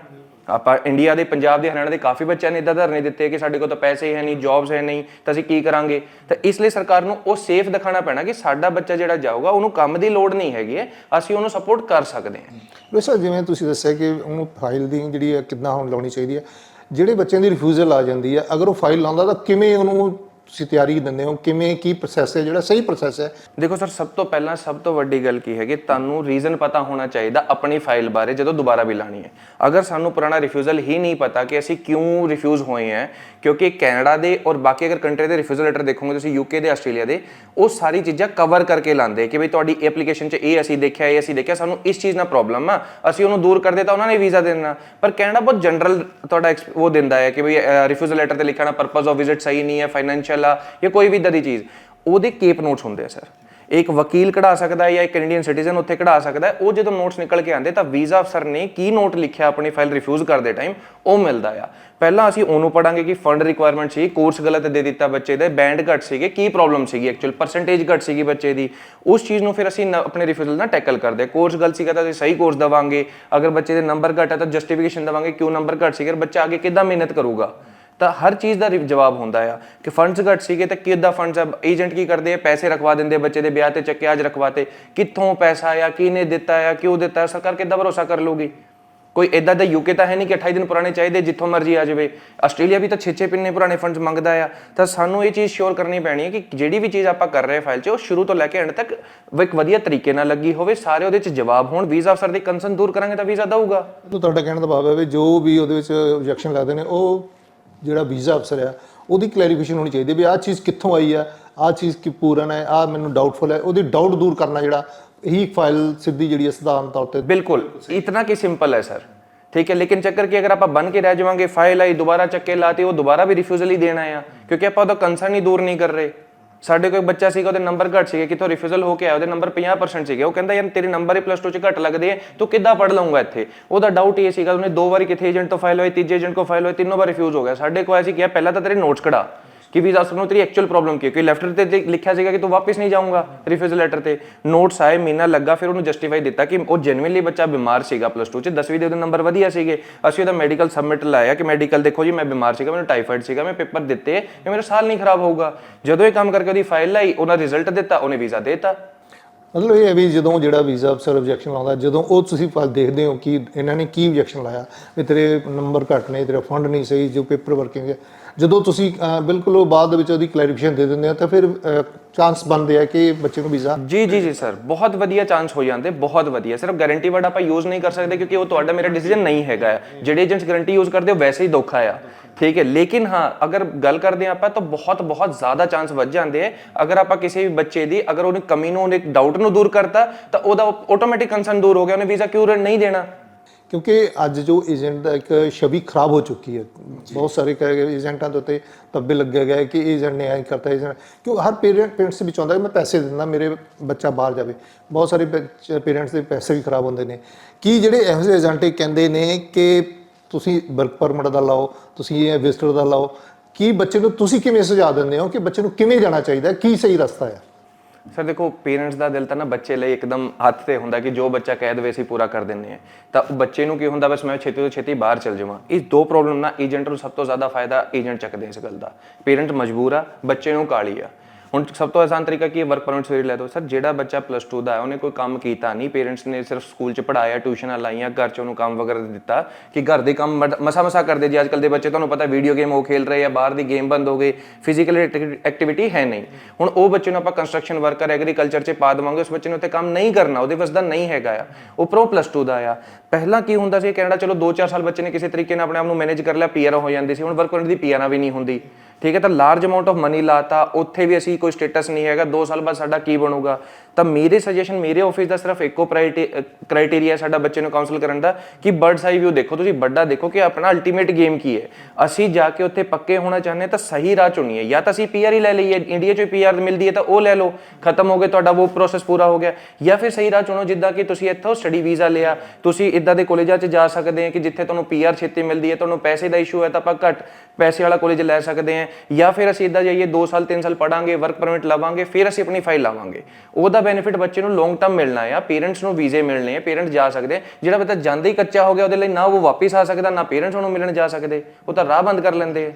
S2: ਆਪਾਂ ਇੰਡੀਆ ਦੇ, ਪੰਜਾਬ ਦੇ, ਹਰਿਆਣਾ ਦੇ ਕਾਫੀ ਬੱਚਿਆਂ ਨੇ ਇਦਾਂ ਧਰਨੇ ਦਿੱਤੇ ਕਿ ਸਾਡੇ ਕੋਲ ਤਾਂ ਪੈਸੇ ਹੈ ਨਹੀਂ ਜੌਬਸ ਹੈ ਨਹੀਂ, ਤਾਂ ਅਸੀਂ ਕੀ ਕਰਾਂਗੇ? ਤਾਂ ਇਸ ਲਈ ਸਰਕਾਰ ਨੂੰ ਉਹ ਸੇਫ ਦਿਖਾਣਾ ਪੈਣਾ ਕਿ ਸਾਡਾ ਬੱਚਾ ਜਿਹੜਾ ਜਾਊਗਾ, ਉਹਨੂੰ ਕੰਮ ਦੀ ਲੋੜ ਨਹੀਂ ਹੈਗੀ ਹੈ, ਅਸੀਂ ਉਹਨੂੰ ਸਪੋਰਟ ਕਰ ਸਕਦੇ ਹਾਂ।
S1: ਵੈਸੇ ਜਿਵੇਂ ਤੁਸੀਂ ਦੱਸਿਆ ਕਿ ਉਹਨੂੰ ਫਾਈਲ ਦੀ ਜਿਹੜੀ ਹੈ ਕਿੱਦਾਂ ਹੁਣ ਲਾਉਣੀ ਚਾਹੀਦੀ ਹੈ, ਜਿਹੜੇ ਬੱਚਿਆਂ ਦੀ ਰਿਫਿਊਜ਼ਲ ਆ ਜਾਂਦੀ ਹੈ, ਅਗਰ ਉਹ ਫਾਈਲ ਲਾਉਂਦਾ ਤਾਂ ਕਿਵੇਂ ਉਹਨੂੰ ਤੁਸੀਂ ਤਿਆਰੀ ਦਿੰਦੇ ਹੋ, ਕਿਵੇਂ, ਕੀ ਪ੍ਰੋਸੈਸ ਹੈ, ਜਿਹੜਾ ਸਹੀ ਪ੍ਰੋਸੈਸ ਹੈ?
S2: ਦੇਖੋ ਸਰ, ਸਭ ਤੋਂ ਪਹਿਲਾਂ ਸਭ ਤੋਂ ਵੱਡੀ ਗੱਲ ਕੀ ਹੈਗੀ, ਤੁਹਾਨੂੰ ਰੀਜ਼ਨ ਪਤਾ ਹੋਣਾ ਚਾਹੀਦਾ ਆਪਣੀ ਫਾਈਲ ਬਾਰੇ ਜਦੋਂ ਦੁਬਾਰਾ ਵੀ ਲਾਣੀ ਹੈ। ਅਗਰ ਸਾਨੂੰ ਪੁਰਾਣਾ ਰਿਫਿਊਜ਼ਲ ਹੀ ਨਹੀਂ ਪਤਾ ਕਿ ਅਸੀਂ ਕਿਉਂ ਰਿਫਿਊਜ਼ ਹੋਏ ਹਾਂ, ਕਿਉਂਕਿ ਕੈਨੇਡਾ ਦੇ ਔਰ ਬਾਕੀ ਅਗਰ ਕੰਟਰੀ ਦੇ ਰਿਫਿਊਜ਼ਲ ਲੈਟਰ ਦੇਖੋਗੇ ਤੁਸੀਂ ਯੂਕੇ ਦੇ ਆਸਟ੍ਰੇਲੀਆ ਦੇ, ਉਹ ਸਾਰੀ ਚੀਜ਼ਾਂ ਕਵਰ ਕਰਕੇ ਲਾਉਂਦੇ ਕਿ ਵੀ ਤੁਹਾਡੀ ਐਪਲੀਕੇਸ਼ਨ 'ਚ ਇਹ ਅਸੀਂ ਦੇਖਿਆ, ਇਹ ਅਸੀਂ ਦੇਖਿਆ, ਸਾਨੂੰ ਇਸ ਚੀਜ਼ ਨਾਲ ਪ੍ਰੋਬਲਮ ਆ, ਅਸੀਂ ਉਹਨੂੰ ਦੂਰ ਕਰਦੇ ਤਾਂ ਉਹਨਾਂ ਨੇ ਵੀਜ਼ਾ ਦੇਣਾ। ਪਰ ਕੈਨੇਡਾ ਬਹੁਤ ਜਨਰਲ ਤੁਹਾਡਾ ex- ਉਹ ਦਿੰਦਾ ਹੈ ਕਿ ਵੀ ਰਿਫਿਊਜ਼ਲ ਲੈਟਰ ਤੇ ਲਿਖਣਾ ਪਰਪਸ ਆਫ ਵਿਜ਼ਿਟ ਸਹੀ ਨਹੀਂ ਹੈ ਫਾਈਨੈਂਸ਼ੀਅਲ ਆ ਜਾਂ ਕੋਈ ਵੀ ਇਦਾਂ ਦੀ ਚੀਜ਼, ਉਹਦੇ ਕੇਪ ਨੋਟਸ ਹੁੰਦੇ ਆ ਸਰ। ਇੱਕ ਵਕੀਲ ਕਢਾ ਸਕਦਾ ਹੈ ਜਾਂ ਇੱਕ ਇੰਡੀਅਨ ਸਿਟੀਜ਼ਨ ਉੱਥੇ ਕਢਾ ਸਕਦਾ ਹੈ, ਉਹ ਜਦੋਂ ਨੋਟਸ ਨਿਕਲ ਕੇ ਆਉਂਦੇ ਤਾਂ ਵੀਜ਼ਾ ਅਫਸਰ ਨੇ ਕੀ ਨੋਟ ਲਿਖਿਆ ਆਪਣੀ ਫਾਈਲ ਰਿਫਿਊਜ਼ ਕਰਦੇ ਟਾਈਮ ਉਹ ਮਿਲਦਾ ਆ। ਪਹਿਲਾਂ ਅਸੀਂ ਉਹਨੂੰ ਪੜਾਂਗੇ ਕਿ ਫੰਡ ਰਿਕੁਆਇਰਮੈਂਟ ਸੀ ਕੋਰਸ ਗਲਤ ਦੇ ਦਿੱਤਾ ਬੱਚੇ ਦੇ ਬੈਂਡ ਘੱਟ ਸੀਗੇ, ਕੀ ਪ੍ਰੋਬਲਮ ਸੀਗੀ ਐਕਚੁਅਲ ਪਰਸੈਂਟੇਜ ਘੱਟ ਸੀਗੀ ਬੱਚੇ ਦੀ। ਉਸ ਚੀਜ਼ ਨੂੰ ਫਿਰ ਅਸੀਂ ਆਪਣੇ ਰਿਫਿਊਜ਼ਲ ਨਾਲ ਟੈਕਲ ਕਰਦੇ ਕੋਰਸ ਗਲਤ ਸੀਗਾ ਤਾਂ ਅਸੀਂ ਸਹੀ ਕੋਰਸ ਦਵਾਂਗੇ। ਅਗਰ ਬੱਚੇ ਦੇ ਨੰਬਰ ਘੱਟ ਹੈ ਤਾਂ ਜਸਟੀਫਿਕੇਸ਼ਨ ਦਵਾਂਗੇ, ਕਿਉਂ ਨੰਬਰ ਘੱਟ ਸੀਗਾ ਬੱਚਾ ਅੱਗੇ ਕਿੱਦਾਂ ਮਿਹਨਤ ਕਰੂਗਾ? ਤਾਂ ਹਰ ਚੀਜ਼ ਦਾ ਜਵਾਬ ਹੁੰਦਾ ਆ ਕਿ ਫੰਡਸ ਘੱਟ ਸੀਗੇ ਤਾਂ ਕਿੱਦਾਂ ਫੰਡਸ ਏਜੰਟ ਕੀ ਕਰਦੇ ਆ? ਪੈਸੇ ਰਖਵਾ ਦਿੰਦੇ ਬੱਚੇ ਦੇ ਵਿਆਹ ਤੇ ਚੱਕੇ, ਅੱਜ ਰਖਵਾਤੇ। ਕਿੱਥੋਂ ਪੈਸਾ ਆਇਆ ਕਿਹਨੇ ਦਿੱਤਾ ਆ? ਕਿਉਂ ਦਿੱਤਾ? ਸਰਕਾਰ ਕਿੱਦਾਂ ਭਰੋਸਾ ਕਰ ਲੂਗੀ ਕੋਈ ਇਦਾਂ ਦਾ ਯੂਕੇ ਤਾਂ ਹੈ ਨਹੀਂ ਕਿ 28 ਦਿਨ ਪੁਰਾਣੇ ਚਾਹੀਦੇ, ਜਿੱਥੋਂ ਮਰਜ਼ੀ ਆ ਜਾਵੇ। ਆਸਟ੍ਰੇਲੀਆ ਵੀ ਤਾਂ 6-6 ਪਿੰਨੇ ਪੁਰਾਣੇ ਫੰਡਸ ਮੰਗਦਾ ਆ। ਤਾਂ ਸਾਨੂੰ ਇਹ ਚੀਜ਼ ਸ਼ੋਰ ਕਰਨੀ ਪੈਣੀ ਹੈ ਕਿ ਜਿਹੜੀ ਵੀ ਚੀਜ਼ ਆਪਾਂ ਕਰ ਰਹੇ ਫਾਈਲ 'ਚ, ਉਹ ਸ਼ੁਰੂ ਤੋਂ ਲੈ ਕੇ ਐਂਡ ਤੱਕ ਇੱਕ ਵਧੀਆ ਤਰੀਕੇ ਨਾਲ ਲੱਗੀ ਹੋਵੇ। ਸਾਰੇ ਉਹਦੇ 'ਚ ਜਵਾਬ ਹੋਣ। ਵੀਜ਼ਾ ਅਫਸਰ ਦੇ ਕੰਸਰਨ ਦੂਰ ਕਰਾਂਗੇ ਤਾਂ ਵੀਜ਼ਾ ਦਊਗਾ।
S1: ਤੁਹਾਡਾ ਕਹਿਣ ਦਾ ਭਾਵ ਹੈ ਵੀ ਜੋ ਵੀ ਉਹਦੇ ਵਿੱਚ ਆਬਜੈਕਸ਼ਨ ਲੱਗਦੇ ਨੇ ਉਹ ਜਿਹੜਾ ਵੀਜ਼ਾ ਅਫਸਰ ਆ, ਉਹਦੀ ਕਲੈਰੀਫਿਕੇਸ਼ਨ ਹੋਣੀ ਚਾਹੀਦੀ ਵੀ ਆਹ ਚੀਜ਼ ਕਿੱਥੋਂ ਆਈ ਆ, ਆਹ ਚੀਜ਼ ਕਿ ਪੂਰਨ ਹੈ, ਆਹ ਮੈਨੂੰ ਡਾਊਟਫੁਲ ਹੈ, ਉਹਦੀ ਡਾਊਟ ਦੂਰ ਕਰਨਾ ਜਿਹੜਾ, ਇਹੀ ਫਾਈਲ ਸਿੱਧੀ ਜਿਹੜੀ ਹੈ ਸਿਧਾਂਤ ਤੌਰ ਤੇ
S2: ਬਿਲਕੁਲ, ਇਤਨਾ ਕਿ ਸਿੰਪਲ ਹੈ ਸਰ। ਠੀਕ ठीक है लेकिन चक्कर की अगर आप बन के रह जाओगे फाइल आई दोबारा चक्के ਉਹ ਦੁਬਾਰਾ ਵੀ ਰਿਫਿਊਜ਼ਲ ਹੀ ਦੇਣਾ देना ਕਿਉਂਕਿ ਆਪਾਂ ਉਹਦਾ ਕੰਸਰਨ ਹੀ ਦੂਰ ਨਹੀਂ ਕਰ ਰਹੇ। ਸਾਡੇ ਕੋਲ ਬੱਚਾ ਸੀਗਾ, ਉਹਦੇ ਨੰਬਰ ਘੱਟ ਸੀਗੇ ਕਿਥੋਂ ਰਿਫਿਊਜ਼ਲ ਹੋ ਕੇ ਆਇਆ, ਉਹਦੇ ਨੰਬਰ 50% ਸੀਗੇ। ਉਹ ਕਹਿੰਦਾ, ਯਾਰ, ਤੇਰੇ ਨੰਬਰ ਹੀ ਪਲੱਸ 2 ਚ ਘੱਟ ਲੱਗਦੇ ਆ ਤੂੰ ਕਿੱਦਾਂ ਪੜ ਲਊਂਗਾ ਇੱਥੇ? ਉਹਦਾ ਡਾਊਟ ਇਹ ਸੀਗਾ, ਉਹਨੇ ਦੋ ਵਾਰੀ ਕਿਥੇ ਏਜੰਟ ਤੋਂ ਫਾਈਲ ਹੋਈ ਤੀਜੇ ਏਜੰਟ ਕੋ ਫਾਈਲ ਹੋਈ ਤਿੰਨੋਂ ਵਾਰ ਰਿਫਿਊਜ਼ ਹੋ ਗਿਆ। ਸਾਡੇ ਕੋਲ ਐਸੀ ਕਿਹਾ ਪਹਿਲਾਂ ਤਾਂ ਤੇਰੇ ਨੋਟਸ ਕਢਾ। ਕਿ ਵੀਜ਼ਾ ਅਸਲ ਨੂੰ ਤੇਰੀ ਐਕਚੁਅਲ ਪ੍ਰੋਬਲਮ ਕੀ ਹੈ? ਕਿ ਲੈਫਟ ਤੇ ਲਿਖਿਆ ਸੀਗਾ ਕਿ ਤੂੰ ਵਾਪਸ ਨਹੀਂ ਜਾਊਂਗਾ ਰਿਫਿਊਜ਼ਲ ਲੈਟਰ ਤੇ ਨੋਟਸ ਆਏ, ਮਹੀਨਾ ਲੱਗਾ, ਫਿਰ ਉਹਨੂੰ ਜਸਟੀਫਾਈ ਦਿੱਤਾ ਕਿ ਉਹ ਜੈਨੂਇਨਲੀ ਬੱਚਾ ਬਿਮਾਰ ਸੀਗਾ ਪਲੱਸ 2 ਚ 10ਵੀਂ ਦੇ ਉਹਦੇ ਨੰਬਰ ਵਧੀਆ ਸੀਗੇ। ਅਸੀਂ ਉਹਦਾ ਮੈਡੀਕਲ ਸਬਮਿਟ ਲਾਇਆ ਕਿ ਮੈਡੀਕਲ ਦੇਖੋ ਜੀ, ਮੈਂ ਬਿਮਾਰ ਸੀਗਾ, ਮੈਨੂੰ ਟਾਈਫਾਇਡ ਸੀਗਾ, ਮੈਂ ਪੇਪਰ ਦਿੱਤੇ ਕਿ ਮੇਰਾ ਸਾਲ ਨਹੀਂ ਖਰਾਬ ਹੋਊਗਾ। ਜਦੋਂ ਇਹ ਕੰਮ ਕਰਕੇ ਉਹਦੀ ਫਾਈਲ ਲਾਈ ਉਹਨਾਂ ਰਿਜ਼ਲਟ ਦਿੱਤਾ, ਉਹਨੇ ਵੀਜ਼ਾ ਦੇਤਾ।
S1: ਮਤਲਬ ਇਹ ਹੈ ਵੀ ਜਦੋਂ ਜਿਹੜਾ ਵੀਜ਼ਾ ਅਫਸਰ ਆਬਜੈਕਸ਼ਨ ਲਾਉਂਦਾ, ਜਦੋਂ ਉਹ ਤੁਸੀਂ ਫਾਈਲ ਦੇਖਦੇ ਹੋ ਕਿ ਇਹਨਾਂ ਨੇ ਕੀ ਆਬਜੈਕਸ਼ਨ ਲਾਇਆ, ਵੀ ਤੇਰੇ ਨੰਬਰ ਘੱਟ ਨੇ, ਤੇਰਾ ਫੰਡ ਨਹੀਂ ਸਹੀ, ਜੋ ਪੇਪਰ ਵਰਕਿੰਗ ਹੈ ਜਦੋਂ ਤੁਸੀਂ ਬਿਲਕੁਲ ਉਹ ਬਾਅਦ ਵਿੱਚ ਉਹਦੀ ਕਲੈਰੀਫਿਕੇਸ਼ਨ ਦੇ ਦਿੰਦੇ ਆ ਤਾਂ ਫਿਰ ਚਾਂਸ ਬਣਦੇ ਆ ਕਿ ਬੱਚੇ ਨੂੰ ਵੀਜ਼ਾ
S2: ਜੀ ਜੀ ਜੀ ਸਰ ਬਹੁਤ ਵਧੀਆ ਚਾਂਸ ਹੋ ਜਾਂਦੇ, ਬਹੁਤ ਵਧੀਆ। ਸਿਰਫ ਗਾਰੰਟੀ ਵਰਡ ਆਪਾਂ ਯੂਜ਼ ਨਹੀਂ ਕਰ ਸਕਦੇ ਕਿਉਂਕਿ ਉਹ ਤੁਹਾਡਾ ਮੇਰਾ ਡਿਸੀਜਨ ਨਹੀਂ ਹੈਗਾ ਜਿਹੜੇ ਏਜੰਟਸ ਗਾਰੰਟੀ ਯੂਜ਼ ਕਰਦੇ ਹੋ ਵੈਸੇ ਹੀ ਧੋਖਾ ਆ। ਠੀਕ ਹੈ, ਲੇਕਿਨ ਹਾਂ, ਅਗਰ ਗੱਲ ਕਰਦੇ ਆਪਾਂ, ਤਾਂ ਬਹੁਤ ਬਹੁਤ ਜ਼ਿਆਦਾ ਚਾਂਸ ਵੱਧ ਜਾਂਦੇ ਆ। ਅਗਰ ਆਪਾਂ ਕਿਸੇ ਵੀ ਬੱਚੇ ਦੀ, ਅਗਰ ਉਹਨੇ ਕਮੀ ਨੂੰ, ਉਹਨੇ ਡਾਊਟ ਨੂੰ ਦੂਰ ਕਰਤਾ, ਤਾਂ ਉਹਦਾ ਆਟੋਮੈਟਿਕ ਕੰਸਰਨ ਦੂਰ ਹੋ ਗਿਆ, ਉਹਨੇ ਵੀਜ਼ਾ ਕਿਉਂ ਨਹੀਂ ਦੇਣਾ?
S1: ਕਿਉਂਕਿ ਅੱਜ ਜੋ ਏਜੰਟ ਦਾ ਇੱਕ ਛਵੀ ਖਰਾਬ ਹੋ ਚੁੱਕੀ ਹੈ ਬਹੁਤ ਸਾਰੇ ਏਜੰਟਾਂ ਦੇ ਉੱਤੇ ਤੱਬੇ ਲੱਗੇ ਗਏ ਕਿ ਏਜੰਟ ਨੇ ਐਂ ਕਰਤਾ ਏਜੰਟ ਕਿਉਂ ਹਰ ਪੇਰੈਂਟ ਪੇਰੈਂਟਸ ਵੀ ਚਾਹੁੰਦਾ ਕਿ ਮੈਂ ਪੈਸੇ ਦਿੰਦਾ ਮੇਰੇ ਬੱਚਾ ਬਾਹਰ ਜਾਵੇ। ਬਹੁਤ ਸਾਰੇ ਪੇਰੈਂਟਸ ਦੇ ਪੈਸੇ ਵੀ ਖਰਾਬ ਹੁੰਦੇ ਨੇ। ਕੀ ਜਿਹੜੇ ਇਹੋ ਜਿਹੇ ਏਜੰਟ ਇਹ ਕਹਿੰਦੇ ਨੇ ਕਿ ਤੁਸੀਂ ਵਰਕ ਪਰਮਿਟ ਦਾ ਲਾਓ ਤੁਸੀਂ ਇਹ ਵਿਜ਼ਟਰ ਦਾ ਲਾਓ ਕੀ ਬੱਚੇ ਨੂੰ ਤੁਸੀਂ ਕਿਵੇਂ ਸੁਝਾਅ ਦਿੰਦੇ ਹੋ ਕਿ ਬੱਚੇ ਨੂੰ ਕਿਵੇਂ ਜਾਣਾ ਚਾਹੀਦਾ? ਕੀ ਸਹੀ ਰਸਤਾ ਹੈ
S2: ਸਰ ਦੇਖੋ ਪੇਰੈਂਟਸ ਦਾ ਦਿਲ ਤਾਂ ਨਾ ਬੱਚੇ ਲਈ ਇੱਕਦਮ ਹੱਥ ਤੇ ਹੁੰਦਾ ਕਿ ਜੋ ਬੱਚਾ ਕਹਿ ਦੇਵੇ, ਅਸੀਂ ਪੂਰਾ ਕਰ ਦਿੰਨੇ ਆ ਤਾਂ ਉਹ ਬੱਚੇ ਨੂੰ ਕੀ ਹੁੰਦਾ, ਬਸ ਮੈਂ ਛੇਤੀ ਤੋਂ ਛੇਤੀ ਬਾਹਰ ਚਲ ਜਾਵਾਂ। ਇਸ ਦੋ ਪ੍ਰੋਬਲਮ ਨਾਲ ਏਜੰਟ ਨੂੰ ਸਭ ਤੋਂ ਜ਼ਿਆਦਾ ਫਾਇਦਾ ਏਜੰਟ ਚੱਕਦੇ ਇਸ ਗੱਲ ਦਾ। ਪੇਰੈਂਟ ਮਜਬੂਰ ਆ, ਬੱਚੇ ਨੂੰ ਕਾਲੀ ਆ। ਹੁਣ ਸਭ ਤੋਂ ਆਸਾਨ ਤਰੀਕਾ ਕੀ ਹੈ? ਵਰਕ ਪਰਮਿਟ ਸਵੇਰ ਲੈ ਦੋ ਸਰ, ਜਿਹੜਾ ਬੱਚਾ ਪਲੱਸ 2 ਦਾ ਹੈ, ਉਹਨੇ ਕੋਈ ਕੰਮ ਕੀਤਾ ਨਹੀਂ। ਪੇਰੈਂਟਸ ਨੇ ਸਿਰਫ ਸਕੂਲ 'ਚ ਪੜਾਇਆ ਟਿਊਸ਼ਨਾਂ ਲਾਈਆਂ, ਘਰ 'ਚ ਉਹਨੂੰ ਕੰਮ ਵਗੈਰਾ ਦਿੱਤਾ ਕਿ ਘਰ ਦੇ ਕੰਮ ਮਸਾ ਮਸਾ ਕਰਦੇ ਜੀ। ਅੱਜਕੱਲ ਦੇ ਬੱਚੇ ਤੁਹਾਨੂੰ ਪਤਾ ਵੀਡੀਓ ਗੇਮ ਉਹ ਖੇਲ ਰਹੇ ਆ, ਬਾਹਰ ਦੀ ਗੇਮ ਬੰਦ ਹੋ ਗਈ ਫਿਜ਼ੀਕਲ ਐਕਟੀਵਿਟੀ ਹੈ ਨਹੀਂ। ਹੁਣ ਉਹ ਬੱਚੇ ਨੂੰ ਆਪਾਂ ਕੰਸਟਰਕਸ਼ਨ ਵਰਕਰ ਐਗਰੀਕਲਚਰ 'ਚ ਪਾ ਦੇਵਾਂਗੇ, ਉਸ ਬੱਚੇ ਨੂੰ ਉੱਥੇ ਕੰਮ ਨਹੀਂ ਕਰਨਾ, ਉਹਦੇ ਵੱਸ ਦਾ ਨਹੀਂ ਹੈਗਾ ਆ। ਉੱਪਰੋਂ ਪਲੱਸ 2 ਦਾ ਆ। ਪਹਿਲਾਂ ਕੀ ਹੁੰਦਾ ਸੀ, ਕੈਨੇਡਾ ਚਲੋ 2-4 ਸਾਲ ਬੱਚੇ ਨੇ ਕਿਸੇ ਤਰੀਕੇ ਨਾਲ ਆਪਣੇ ਆਪ ਨੂੰ ਮੈਨੇਜ ਕਰ ਲਿਆ ਪੀਆਰ ਹੋ ਜਾਂਦੀ ਸੀ। ਹੁਣ ਵਰਕ ਪਰਮਿਟ ਦੀ ਪੀਆਰ ਵੀ ਨਹੀਂ ਹੁੰਦੀ। ਠੀਕ ਹੈ, ਤਾਂ ਲਾਰਜ ਅਮਾਉਂਟ ਆਫ ਮਨੀ ਲਾਤਾ, ਉੱਥੇ ਵੀ ਅਸੀਂ ਕੋਈ ਸਟੇਟਸ ਨਹੀਂ ਹੈਗਾ 2 ਸਾਲ ਬਾਅਦ ਸਾਡਾ ਕੀ ਬਣੂਗਾ? ਤਾਂ ਮੇਰੇ ਸਜੈਸ਼ਨ ਮੇਰੇ ਆਫਿਸ ਦਾ ਸਿਰਫ ਇੱਕੋ ਕ੍ਰਾਈਟੇਰੀਆ ਸਾਡਾ ਬੱਚੇ ਨੂੰ ਕਾਉਂਸਲ ਕਰਨ ਦਾ ਕਿ ਬਰਡਸ ਆਈ ਵਿਊ ਦੇਖੋ, ਤੁਸੀਂ ਵੱਡਾ ਦੇਖੋ ਕਿ ਆਪਣਾ ਅਲਟੀਮੇਟ ਗੇਮ ਕੀ ਹੈ। ਅਸੀਂ ਜਾ ਕੇ ਉੱਥੇ ਪੱਕੇ ਹੋਣਾ ਚਾਹੁੰਦੇ ਹਾਂ ਤਾਂ ਸਹੀ ਰਾਹ ਚੁਣੀਏ ਜਾਂ ਤਾਂ ਅਸੀਂ ਪੀਆਰ ਹੀ ਲੈ ਲਈਏ ਇੰਡੀਆ 'ਚ ਪੀਆਰ ਮਿਲਦੀ ਹੈ ਤਾਂ ਉਹ ਲੈ ਲਓ। ਖਤਮ ਹੋ ਗਿਆ ਤੁਹਾਡਾ ਉਹ ਪ੍ਰੋਸੈਸ ਪੂਰਾ ਹੋ ਗਿਆ। ਜਾਂ ਫਿਰ ਸਹੀ ਰਾਹ ਚੁਣੋ, ਜਿੱਦਾਂ ਕਿ ਤੁਸੀਂ ਇੱਥੋਂ ਸਟੱਡੀ ਵੀਜ਼ਾ ਲਿਆ, ਤੁਸੀਂ ਇਦਾਂ ਦੇ ਕਾਲਜਾਂ 'ਚ ਜਾ ਸਕਦੇ ਆ ਕਿ ਜਿੱਥੇ ਤੁਹਾਨੂੰ ਪੀਆਰ ਛੇਤੀ ਮਿਲਦੀ ਹੈ, ਤੁਹਾਨੂੰ ਪੈਸੇ ਦਾ ਇਸ਼ੂ ਹੈ ਤਾਂ ਆਪਾਂ ਘੱਟ ਪੈਸੇ ਵਾਲਾ ਕਾਲਜ ਲੈ ਸਕਦੇ ਆ ਜਾਂ ਫਿਰ ਅਸੀਂ ਇਦਾਂ ਜਾਈਏ 2 ਸਾਲ 3 ਸਾਲ ਪੜਾਂਗੇ ਵਰਕ ਪਰਮਿਟ ਲਵਾਂਗੇ, ਫਿਰ ਅਸੀਂ ਆਪਣੀ ਫਾਈਲ ਲਾਵਾਂਗੇ। ਉਹਦਾ ਬੈਨੀਫਿਟ ਬੱਚੇ ਨੂੰ ਲੌਂਗ ਟਰਮ ਮਿਲਣਾ ਆ ਪੇਰੈਂਟਸ ਨੂੰ ਵੀਜ਼ੇ ਮਿਲਣੇ ਆ ਪੇਰੈਂਟ ਜਾ ਸਕਦੇ ਆ। ਜਿਹੜਾ ਬੱਚਾ ਜਾਂਦਾ ਹੀ ਕੱਚਾ ਹੋ ਗਿਆ, ਉਹਦੇ ਲਈ ਨਾ ਉਹ ਵਾਪਿਸ ਆ ਸਕਦਾ, ਨਾ ਪੇਰੈਂਟਸ ਉਹਨੂੰ ਮਿਲਣ ਜਾ ਸਕਦੇ ਉਹ ਤਾਂ ਰਾਹ ਬੰਦ ਕਰ ਲੈਂਦੇ ਆ